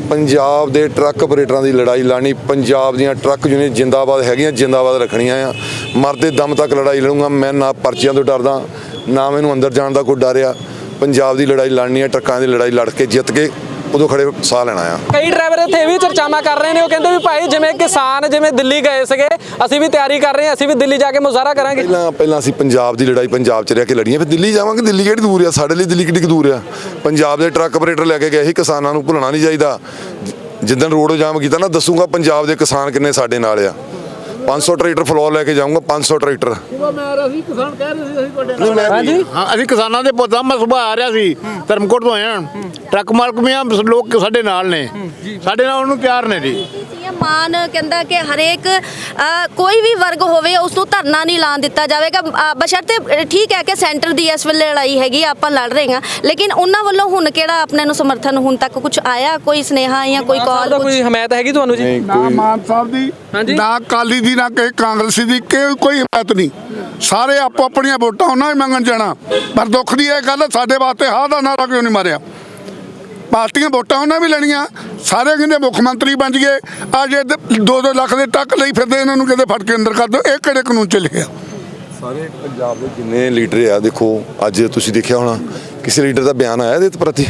ਪੰਜਾਬ ਦੇ ਟਰੱਕ ਆਪਰੇਟਰਾਂ ਦੀ ਲੜਾਈ ਲਾਣੀ, ਪੰਜਾਬ ਦੀਆਂ ਟਰੱਕ ਯੂਨੀਅਨ ਜਿੰਦਾਬਾਦ ਹੈਗੀਆਂ, ਜਿੰਦਾਬਾਦ ਰੱਖਣੀਆਂ ਆ। ਮਰਦੇ ਦਮ ਤੱਕ ਲੜਾਈ ਲੜੂੰਗਾ, ਮੈਂ ਨਾ ਪਰਚੀਆਂ ਤੋਂ ਡਰਦਾ, ਨਾ ਮੈਨੂੰ ਅੰਦਰ ਜਾਣ ਦਾ ਕੋਈ ਡਰ ਆ। ਪੰਜਾਬ ਦੀ ਲੜਾਈ ਲੜਨੀ ਆ, ਟਰੱਕਾਂ ਦੀ ਲੜਾਈ ਲੜ ਕੇ ਜਿੱਤ ਕੇ ਉਦੋਂ ਖੜੇ ਸਾਹ ਲੈਣਾ ਆ ਕਈ ਡਰਾਈਵਰ ਇੱਥੇ ਇਹ ਵੀ ਚਰਚਾਵਾਂ ਕਰ ਰਹੇ ਨੇ ਉਹ ਕਹਿੰਦੇ ਵੀ ਭਾਈ ਜਿਵੇਂ ਕਿਸਾਨ ਜਿਵੇਂ ਦਿੱਲੀ ਗਏ ਸੀਗੇ ਅਸੀਂ ਵੀ ਤਿਆਰੀ ਕਰ ਰਹੇ ਹਾਂ ਅਸੀਂ ਵੀ ਦਿੱਲੀ ਜਾ ਕੇ ਮੁਜ਼ਾਹਰਾ ਕਰਾਂਗੇ। ਪਹਿਲਾਂ ਪਹਿਲਾਂ ਅਸੀਂ ਪੰਜਾਬ ਦੀ ਲੜਾਈ ਪੰਜਾਬ 'ਚ ਰਹਿ ਕੇ ਲੜੀਆਂ ਫਿਰ ਦਿੱਲੀ ਜਾਵਾਂਗੇ? ਦਿੱਲੀ ਕਿਹੜੀ ਦੂਰ ਆ? ਸਾਡੇ ਲਈ ਦਿੱਲੀ ਕਿੱਡੀ ਕੁ ਦੂਰ ਆ? ਪੰਜਾਬ ਦੇ ਟਰੱਕ ਆਪਰੇਟਰ ਲੈ ਕੇ ਗਏ ਸੀ ਕਿਸਾਨਾਂ ਨੂੰ ਭੁੱਲਣਾ ਨਹੀਂ ਚਾਹੀਦਾ। ਜਿੱਦਣ ਰੋਡ ਜਾਮ ਕੀਤਾ ਨਾ ਦੱਸੂਗਾ ਪੰਜਾਬ ਦੇ ਕਿਸਾਨ ਕਿੰਨੇ ਸਾਡੇ ਨਾਲ ਆ। 500 ਟਰੈਕਟਰ ਫਲੋਰ ਲੈ ਕੇ ਜਾਊਂਗਾ 500 ਟਰੈਕਟਰ। ਹਾਂਜੀ? ਹਾਂ ਅਸੀਂ ਕਿਸਾਨਾਂ ਦੇ ਪੁੱਤਾਂ ਮੈਂ ਸੁਭਾ ਆ ਰਿਹਾ ਸੀ ਧਰਮਕੋਟ ਤੋਂ ਆਇਆ। ਟਰੱਕ ਮਾਲਕ ਵੀ ਆ ਲੋਕ ਸਾਡੇ ਨਾਲ ਨੇ। ਸਾਡੇ ਨਾਲ ਉਹਨੂੰ ਪਿਆਰ ਨੇ ਜੀ। ਸੀਐਮ ਮਾਨ ਕਹਿੰਦਾ ਕਿ ਹਰੇਕ ਕੋਈ ਵੀ ਵਰਗ ਹੋਵੇ ਉਸ ਨੂੰ ਧਰਨਾ ਨਹੀਂ ਲਾਣ ਦਿੱਤਾ ਜਾਵੇਗਾ। ਬਸ਼ਰਤੇ ਠੀਕ ਹੈ ਕਿ ਸੈਂਟਰ ਦੀ ਇਸ ਵੇਲੇ ਲੜਾਈ ਹੈਗੀ ਆਪਾਂ ਲੜ ਰਹੇ ਹਾਂ। ਲੇਕਿਨ ਉਹਨਾਂ ਵੱਲੋਂ ਹੁਣ ਕਿਹੜਾ ਆਪਣੇ ਨੂੰ ਸਮਰਥਨ ਹੁਣ ਤੱਕ ਕੁਝ ਆਇਆ? ਕੋਈ ਸਨੇਹਾ ਜਾਂ ਕੋਈ ਕਾਲ ਕੋਈ ਹਮਾਇਤ ਹੈਗੀ ਤੁਹਾਨੂੰ ਜੀ? ਨਾ ਮਾਨ ਸਾਹਿਬ ਦੀ। ਨਾ ਕਾਲੀ ਦੀ ਨਾ ਕਿ ਕਾਂਗਰਸੀ ਦੀ ਕੋਈ ਹਿਮਾਇਤ ਨਹੀਂ? ਸਾਰੇ ਆਪੋ ਆਪਣੀਆਂ ਵੋਟਾਂ ਉਹਨਾਂ ਹੀ ਮੰਗਣ ਜਾਣਾ। ਪਰ ਦੁੱਖ ਦੀ ਇਹ ਗੱਲ ਸਾਡੇ ਵਾਸਤੇ ਹਾਂ ਦਾ ਨਾਰਾ ਕਿਉਂ ਨਹੀਂ ਮਾਰਿਆ? ਪਾਰਟੀਆਂ ਵੋਟਾਂ ਉਹਨਾਂ ਵੀ ਲੈਣੀਆਂ। ਸਾਰੇ ਕਹਿੰਦੇ ਮੁੱਖ ਮੰਤਰੀ ਬਣ ਗਏ ਅੱਜ ਜੇ 2-2 ਲੱਖ ਦੇ ਟੱਕ ਲਈ ਫਿਰਦੇ ਇਹਨਾਂ ਨੂੰ ਕਿਤੇ ਫੜ ਕੇ ਅੰਦਰ ਕਰ ਦਿਓ। ਇਹ ਕਿਹੜੇ ਕਾਨੂੰਨ ਚ ਲਿਖਿਆ ਸਾਰੇ ਪੰਜਾਬ ਦੇ ਜਿੰਨੇ ਲੀਡਰ ਆ, ਦੇਖੋ, ਅੱਜ ਤੁਸੀਂ ਦੇਖਿਆ ਹੋਣਾ, ਕਿਸੇ ਲੀਡਰ ਦਾ ਬਿਆਨ ਆਇਆ ਇਹਦੇ ਪ੍ਰਤੀ?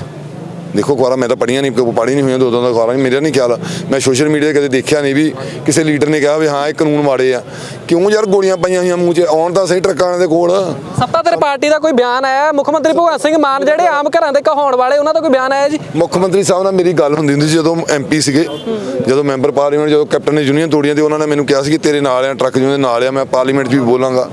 ਦੇਖੋ ਅਖਬਾਰਾਂ ਮੈਂ ਤਾਂ ਪੜੀਆਂ ਨਹੀਂ ਪੜ੍ਹੀ ਨਹੀਂ ਹੋਈਆਂ ਦੋ ਦੋ ਦਾ ਅਖਬਾਰਾਂ ਨਹੀਂ ਮੇਰਾ ਨਹੀਂ ਖਿਆਲ। ਮੈਂ ਸੋਸ਼ਲ ਮੀਡੀਆ 'ਤੇ ਕਦੇ ਦੇਖਿਆ ਨਹੀਂ ਵੀ ਕਿਸੇ ਲੀਡਰ ਨੇ ਕਿਹਾ ਵੀ ਹਾਂ ਇਹ ਕਾਨੂੰਨ ਮਾੜੇ ਆ। ਕਿਉਂ ਯਾਰ ਗੋਲੀਆਂ ਪਾਈਆਂ ਹੋਈਆਂ ਮੂੰਹ 'ਚ? ਆਉਣ ਤਾਂ ਸਹੀ ਟਰੱਕਾਂ ਦੇ ਕੋਲ। ਸੱਤਾਧਾਰੀ ਪਾਰਟੀ ਦਾ ਕੋਈ ਬਿਆਨ ਆਇਆ? ਮੁੱਖ ਮੰਤਰੀ ਭਗਵੰਤ ਸਿੰਘ ਮਾਨ ਜਿਹੜੇ ਆਮ ਘਰਾਂ ਦੇ ਕਹਾਉਣ ਵਾਲੇ ਉਹਨਾਂ ਦਾ ਕੋਈ ਬਿਆਨ ਆਇਆ ਜੀ? ਮੁੱਖ ਮੰਤਰੀ ਸਾਹਿਬ ਨਾਲ ਮੇਰੀ ਗੱਲ ਹੁੰਦੀ ਹੁੰਦੀ ਸੀ ਜਦੋਂ ਐਮਪੀ ਸੀਗੇ ਜਦੋਂ ਮੈਂਬਰ ਪਾਰਲੀਮੈਂਟ ਜਦੋਂ ਕੈਪਟਨ ਨੇ ਯੂਨੀਅਨ ਤੋੜੀਆਂ ਤੇ ਉਹਨਾਂ ਨੇ ਮੈਨੂੰ ਕਿਹਾ ਸੀ ਕਿ ਤੇਰੇ ਨਾਲ ਆ ਟਰੱਕ ਯੂਨੀਅਨ ਨਾਲ ਆ ਮੈਂ ਪਾਰਲੀਮੈਂਟ 'ਚ ਵੀ ਬੋਲਾਂਗਾ।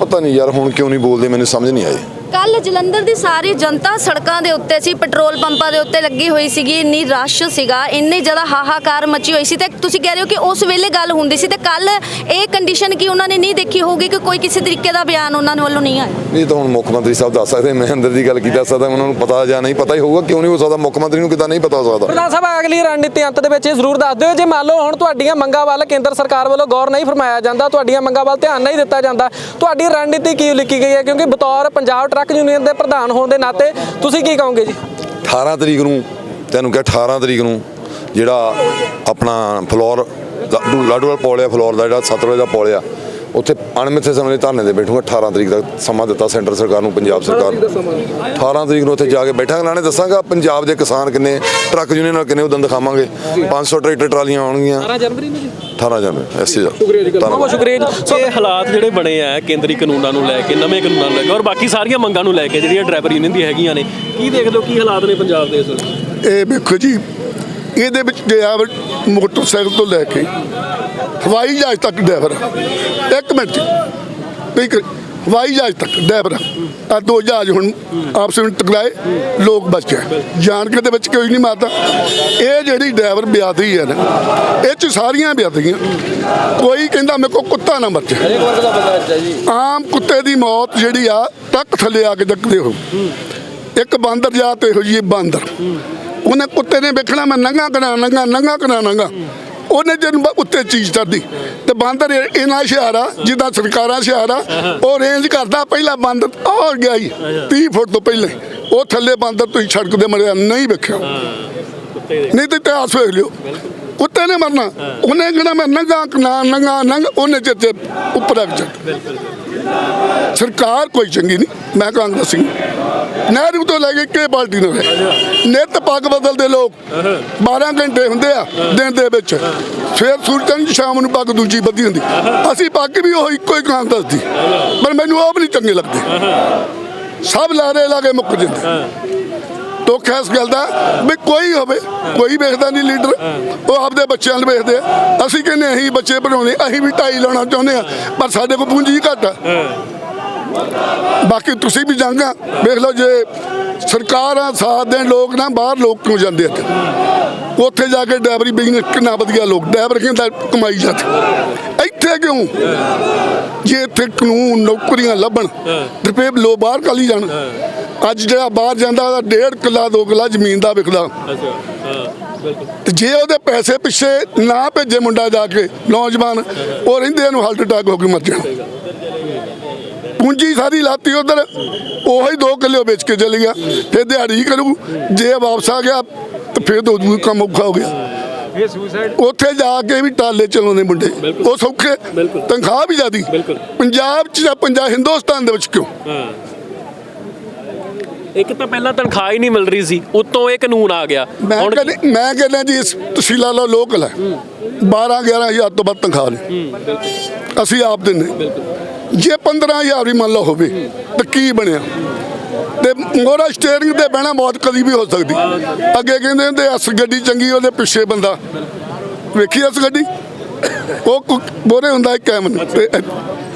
ਪਤਾ ਨਹੀਂ ਯਾਰ ਹੁਣ ਕਿਉਂ ਨਹੀਂ ਬੋਲਦੇ ਮੈਨੂੰ ਸਮਝ ਨਹੀਂ ਆਈ। ਕੱਲ ਜਲੰਧਰ ਦੀ ਸਾਰੀ ਜਨਤਾ ਸੜਕਾਂ ਦੇ ਉੱਤੇ ਸੀ ਪੈਟਰੋਲ ਪੰਪਾਂ ਦੇ ਉੱਤੇ ਲੱਗੀ ਹੋਈ ਸੀਗੀ ਇੰਨੀ ਰਸ਼ ਸੀਗਾ ਇੰਨੀ ਜ਼ਿਆਦਾ ਹਾਹਾਕਾਰ ਮਚੀ ਹੋਈ ਸੀ ਤੇ ਤੁਸੀਂ ਕਹਿ ਰਹੇ ਹੋ ਕਿ ਉਸ ਵੇਲੇ ਗੱਲ ਹੁੰਦੀ ਸੀ ਤੇ ਕੱਲ ਇਹ ਕੰਡੀਸ਼ਨ ਕੀ ਉਹਨਾਂ ਨੇ ਨਹੀਂ ਦੇਖੀ ਹੋਊਗੀ ਕਿ ਕੋਈ ਕਿਸੇ ਤਰੀਕੇ ਦਾ ਬਿਆਨ ਉਹਨਾਂ ਵੱਲੋਂ ਨਹੀਂ ਆਇਆ? ਇਹ ਤਾਂ ਹੁਣ ਮੁੱਖ ਮੰਤਰੀ ਸਾਹਿਬ ਦੱਸ ਸਕਦੇ ਮੈਂ ਅੰਦਰ ਦੀ ਗੱਲ ਕੀ ਦੱਸ ਸਕਦਾ ਉਹਨਾਂ ਨੂੰ ਪਤਾ ਜਾਂ ਨਹੀਂ ਪਤਾ ਹੀ ਹੋਊਗਾ ਕਿਉਂ ਨਹੀਂ ਹੋ ਸਕਦਾ ਮੁੱਖ ਮੰਤਰੀ ਨੂੰ ਕਿਦਾਂ ਨਹੀਂ ਪਤਾ ਹੋ ਸਕਦਾ। ਪ੍ਰਧਾਨ ਸਾਹਿਬ ਅਗਲੀ ਰਣਨੀਤੀ ਅੰਤ ਦੇ ਵਿੱਚ ਇਹ ਜ਼ਰੂਰ ਦੱਸ ਦਿਓ ਜੇ ਮੰਨ ਲਓ ਹੁਣ ਤੁਹਾਡੀਆਂ ਮੰਗਾਂ ਵੱਲ ਕੇਂਦਰ ਸਰਕਾਰ ਵੱਲੋਂ ਗੌਰ ਨਹੀਂ ਫਰਮਾਇਆ ਜਾਂਦਾ ਤੁਹਾਡੀਆਂ ਮੰਗਾਂ ਵੱਲ ਧਿਆਨ ਨਹੀਂ ਦਿੱਤਾ ਜਾਂਦਾ ਤੁਹਾਡੀ ਰਣਨੀਤੀ ਕੀ ਲਿਖੀ ਗਈ ਹੈ? ਕਿਉਂਕਿ ਬਤੌਰ ਪੰਜਾਬ ਟਰੱਕ ਯੂਨੀਅਨ ਦੇ ਪ੍ਰਧਾਨ ਹੋਣ ਦੇ ਨਾਤੇ ਤੁਸੀਂ ਕੀ ਕਹੋਗੇ ਜੀ? 18 ਤਰੀਕ ਨੂੰ, ਤੈਨੂੰ ਕਿਹਾ 18 ਤਰੀਕ ਨੂੰ ਜਿਹੜਾ ਆਪਣਾ ਫਲੋਰ ਲਾਡੂ- ਲਾਡੂਵਾਲ ਪੌਲਿਆ ਫਲੋਰ ਦਾ ਜਿਹੜਾ ਸਤਲੁਜ ਦਾ ਪੌਲਿਆ ਉੱਥੇ ਅਣਮਿੱਥੇ ਸਮੇਂ ਲਈ ਧਰਨੇ ਤੇ ਬੈਠੂਗਾ 18 ਤਰੀਕ ਦਾ ਸਮਾਂ ਦਿੱਤਾ ਸੈਂਟਰ ਸਰਕਾਰ ਨੂੰ ਪੰਜਾਬ ਸਰਕਾਰ ਨੂੰ। 18 ਤਰੀਕ ਨੂੰ ਉੱਥੇ ਜਾ ਕੇ ਬੈਠਾਂਗੇ। ਨਾਲੇ ਦੱਸਾਂਗਾ ਪੰਜਾਬ ਦੇ ਕਿਸਾਨ ਕਿੰਨੇ ਟਰੱਕ ਯੂਨੀਅਨ ਨਾਲ ਕਿੰਨੇ ਉਦੋਂ ਦਿਖਾਵਾਂਗੇ 500 ਟਰੈਕਟਰ ਟਰਾਲੀਆਂ ਆਉਣਗੀਆਂ। 18 ਜਨਵਰੀ ਨੂੰ ਜੀ। 18 ਜਨਵਰੀ ਐਸੀ ਦਾ ਬਹੁਤ ਬਹੁਤ ਸ਼ੁਕਰੀਆ ਜੀ। ਸੋ ਇਹ ਹਾਲਾਤ ਜਿਹੜੇ ਬਣੇ ਆ ਕੇਂਦਰੀ ਕਾਨੂੰਨਾਂ ਨੂੰ ਲੈ ਕੇ ਨਵੇਂ ਕਾਨੂੰਨਾਂ ਨੂੰ ਲੈ ਕੇ ਔਰ ਬਾਕੀ ਸਾਰੀਆਂ ਮੰਗਾਂ ਨੂੰ ਲੈ ਕੇ ਜਿਹੜੀਆਂ ਡਰਾਈਵਰ ਯੂਨੀਅਨ ਦੀਆਂ ਹੈਗੀਆਂ ਨੇ ਕੀ ਦੇਖਦੇ ਹੋ ਕੀ ਹਾਲਾਤ ਨੇ ਪੰਜਾਬ ਦੇ ਇਸ ਵੇਲੇ ਇਹ ਵੇਖੋ ਜੀ ਇਹਦੇ ਵਿੱਚ ਡਰਾਈਵਰ ਮੋਟਰਸਾਈਕਲ ਤੋਂ ਲੈ ਕੇ ਹਵਾਈ ਜਹਾਜ਼ ਤੱਕ ਡਰਾਈਵਰ ਇੱਕ ਮਿੰਟ ਜੀ। ਨਹੀਂ ਹਵਾਈ ਜਹਾਜ਼ ਤੱਕ ਡਰਾਈਵਰ ਆ। ਦੋ ਜਹਾਜ਼ ਹੁਣ ਆਪਸ ਵਿੱਚ ਟਕਰਾਏ ਲੋਕ ਬਚ ਗਏ। ਜਾਣ ਕੇ ਦੇ ਵਿੱਚ ਕੋਈ ਨਹੀਂ ਮਾਰਦਾ। ਇਹ ਜਿਹੜੀ ਡਰਾਈਵਰ ਬਿਆਦੀ ਹੈ ਨਾ ਇਹ ਚ ਸਾਰੀਆਂ ਬਿਆਦੀਆਂ ਕੋਈ ਕਹਿੰਦਾ ਮੇਰੇ ਕੋ ਕੁੱਤਾ ਨਾ ਮਰ ਜਾਏ। ਆਮ ਕੁੱਤੇ ਦੀ ਮੌਤ ਜਿਹੜੀ ਆ ਟੱਕ ਥੱਲੇ ਆ ਕੇ ਡੱਕਦੇ ਹੋ। ਇੱਕ ਬਾਂਦਰ ਜਾਤ ਇਹੋ ਜਿਹੀ ਬਾਂਦਰ। ਉਹਨੇ ਕੁੱਤੇ ਨੇ ਵੇਖਣਾ ਮੈਂ ਨੰਗਾ ਕਰਾਂ ਨੰਗਾ ਨੰਗਾ ਕਰਾਂ ਨੰਗਾ। ਉਹਨੇ ਜਨ ਉੱਤੇ ਚੀਜ਼ ਚੜਦੀ ਤੇ ਬਾਂਦਰ ਇਹ- ਇਹਨਾਂ ਹੁਸ਼ਿਆਰ ਆ ਜਿੱਦਾਂ ਸਰਕਾਰਾਂ ਹੁਸ਼ਿਆਰ ਆ ਉਹ ਰੇਂਜ ਕਰਦਾ ਪਹਿਲਾਂ ਬਾਂਦਰ ਆ ਗਿਆ ਹੀ 30 ਫੁੱਟ ਤੋਂ ਪਹਿਲੇ। ਉਹ ਥੱਲੇ ਬਾਂਦਰ ਤੁਸੀਂ ਸੜਕ ਦੇ ਮਰਿਆ ਨਹੀਂ ਵੇਖਿਆ। ਨਹੀਂ ਤੇ ਇਤਿਹਾਸ ਵੇਖ ਲਿਓ। ਕੁੱਤੇ ਨੇ ਮਰਨਾ। ਉਹਨੇ ਕਹਿਣਾ ਮੈਂ ਨੰਗਾ ਨਾ ਨੰਗਾ ਨੰਗ ਉਹਨੇ ਚਿੱਤੇ ਉੱਪਰ ਆ ਚੱਕ ਸਰਕਾਰ ਕੋਈ ਚੰਗੀ ਨਹੀਂ ਮੈਂ ਕਾਂਗਰਸੀ ਨਹਿਰੂ ਤੋਂ ਲੈ ਕੇ ਕੇ ਪਾਰਟੀ ਨੂੰ ਨਿਤ ਪੱਗ ਬਦਲਦੇ ਲੋਕ 12 ਘੰਟੇ ਹੁੰਦੇ ਆ ਦਿਨ ਦੇ ਵਿੱਚ। ਸਵੇਰ ਸੂਰਜ ਸ਼ਾਮ ਨੂੰ ਪੱਗ ਦੂਜੀ ਬੱਧੀ ਹੁੰਦੀ। ਅਸੀਂ ਪੱਗ ਵੀ ਉਹ ਇੱਕੋ ਹੀ ਕਾਂਗਰਸ ਦੀ ਪਰ ਮੈਨੂੰ ਉਹ ਵੀ ਨਹੀਂ ਚੰਗੇ ਲੱਗਦੇ। ਸਭ ਲਾਰੇ ਲਾ ਕੇ ਮੁੱਕ ਜਾਂਦੇ। ਦੁੱਖ ਹੈ ਇਸ ਗੱਲ ਦਾ ਵੀ ਕੋਈ ਹੋਵੇ, ਕੋਈ ਵੇਖਦਾ ਨਹੀਂ ਲੀਡਰ। ਉਹ ਆਪਦੇ ਬੱਚਿਆਂ ਨੂੰ ਵੇਖਦੇ ਅਸੀਂ ਕਹਿੰਦੇ ਅਸੀਂ ਬੱਚੇ ਬਣਾਉਣੇ ਅਸੀਂ ਵੀ ਢਾਈ ਲਾਉਣਾ ਚਾਹੁੰਦੇ ਆ ਪਰ ਸਾਡੇ ਕੋਲ ਪੂੰਜੀ ਘੱਟ ਆ। ਬਾਕੀ ਤੁਸੀਂ ਵੀ ਜਾਂਗਾ ਵੇਖ ਲਓ ਜੇ ਸਰਕਾਰਾਂ ਸਾਥ ਦੇਣ ਲੋਕ ਨਾ ਬਾਹਰ ਲੋਕ ਕਿਉਂ ਜਾਂਦੇ ਇੱਥੇ? ਉੱਥੇ ਜਾ ਕੇ ਡਰਾਈਵਰੀ ਬਿਜ਼ਨਸ ਕਿੰਨਾ ਵਧੀਆ ਲੋਕ ਡਰਾਈਵਰ ਕਹਿੰਦਾ ਕਮਾਈ ਜਾਂਦੇ ਇੱਥੇ ਕਿਉਂ? ਜੇ ਇੱਥੇ ਕਾਨੂੰਨ ਨੌਕਰੀਆਂ ਲੱਭਣ ਫੇਰ ਲੋ ਬਾਹਰ ਕਾਲੀ ਜਾਣ। ਅੱਜ ਜਿਹੜਾ ਬਾਹਰ ਜਾਂਦਾ ਉਹਦਾ ਡੇਢ ਕਿੱਲਾ ਦੋ ਕਿੱਲਾ ਜ਼ਮੀਨ ਦਾ ਵਿਕਦਾ। ਤੇ ਜੇ ਉਹਦੇ ਪੈਸੇ ਪਿੱਛੇ ਨਾ ਭੇਜੇ ਮੁੰਡਾ ਜਾ ਕੇ ਨੌਜਵਾਨ ਉਹ ਰਹਿੰਦੇ ਨੂੰ ਹਾਰਟ ਅਟੈਕ ਹੋ ਕੇ ਮਰ ਜਾਣਾ। ਪੂੰਜੀ ਸਾਰੀ ਲਾਤੀ ਉਧਰ। ਉਹੀ ਦੋ ਕਿੱਲੇ ਉਹ ਵੇਚ ਕੇ ਚਲੇ ਗਿਆ ਫਿਰ ਦਿਹਾੜੀ ਕਰੂ ਜੇ ਵਾਪਸ ਆ ਗਿਆ ਤੇ ਫਿਰ ਦੋ ਦੂਜਾ ਕੰਮ ਔਖਾ ਹੋ ਗਿਆ। ਇਹ ਸੁਸਾਈਡ ਉੱਥੇ ਜਾ ਕੇ ਵੀ ਟਾਲੇ ਚਲਾਉਂਦੇ ਮੁੰਡੇ। ਉਹ ਸੌਖੇ। ਤਨਖਾਹ ਵੀ ਜ਼ਿਆਦੀ। ਪੰਜਾਬ ਚ ਜਾਂ ਪੰਜਾਬ ਹਿੰਦੁਸਤਾਨ ਦੇ ਵਿੱਚ ਕਿਉਂ? ਇੱਕ ਤਾਂ ਪਹਿਲਾਂ ਤਨਖਾਹ ਹੀ ਨਹੀਂ ਮਿਲ ਰਹੀ ਸੀ। ਉੱਤੋਂ ਇਹ ਕਾਨੂੰਨ ਆ ਗਿਆ। ਮੈਂ ਕਹਿੰਦੇ ਮੈਂ ਕਹਿੰਦਾ ਜੀ ਇਸ ਤੁਸੀਂ ਲਾ ਲਓ ਲੋਕਲ ਹੈ। 12 11000 ਤੋਂ ਵੱਧ ਤਨਖਾਹ ਨੇ ਅਸੀਂ ਆਪ ਦਿੰਦੇ। ਜੇ 15000 ਵੀ ਮੰਨ ਲਓ ਹੋਵੇ ਤਾਂ ਕੀ ਬਣਿਆ? ਤੇ ਮੋਰਾ ਸਟੀਅਰਿੰਗ ਤੇ ਬਹਿਣਾ ਬਹੁਤ ਕਦੀ ਵੀ ਹੋ ਸਕਦੀ। ਅੱਗੇ ਕਹਿੰਦੇ ਹੁੰਦੇ ਅਸ ਗੱਡੀ ਚੰਗੀ ਉਹਦੇ ਪਿੱਛੇ ਬੰਦਾ। ਵੇਖੀ ਅਸ ਗੱਡੀ? ਉਹ ਮੋਰੇ ਹੁੰਦਾ ਇੱਕ ਕੈਮਨ ਤੇ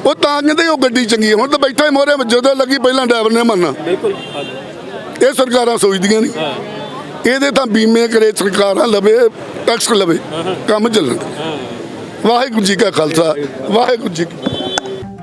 ਉਹ ਤਾਂ ਕਹਿੰਦੇ ਉਹ ਗੱਡੀ ਚੰਗੀ ਹੁਣ ਤਾਂ ਬੈਠਾ ਹੀ ਮੋਰੇ ਜਦੋਂ ਲੱਗੀ ਪਹਿਲਾਂ ਡਰਾਈਵਰ ਨੇ ਮੰਨਣਾ। ਇਹ ਸਰਕਾਰਾਂ ਸੋਚਦੀਆਂ ਨਹੀਂ। ਇਹਦੇ ਤਾਂ ਬੀਮੇ ਕਰੇ ਸਰਕਾਰਾਂ ਲਵੇ ਟੈਕਸ ਲਵੇ ਕੰਮ ਚੱਲਣ। ਵਾਹਿਗੁਰੂ ਜੀ ਕਾ ਖਾਲਸਾ ਵਾਹਿਗੁਰੂ ਜੀ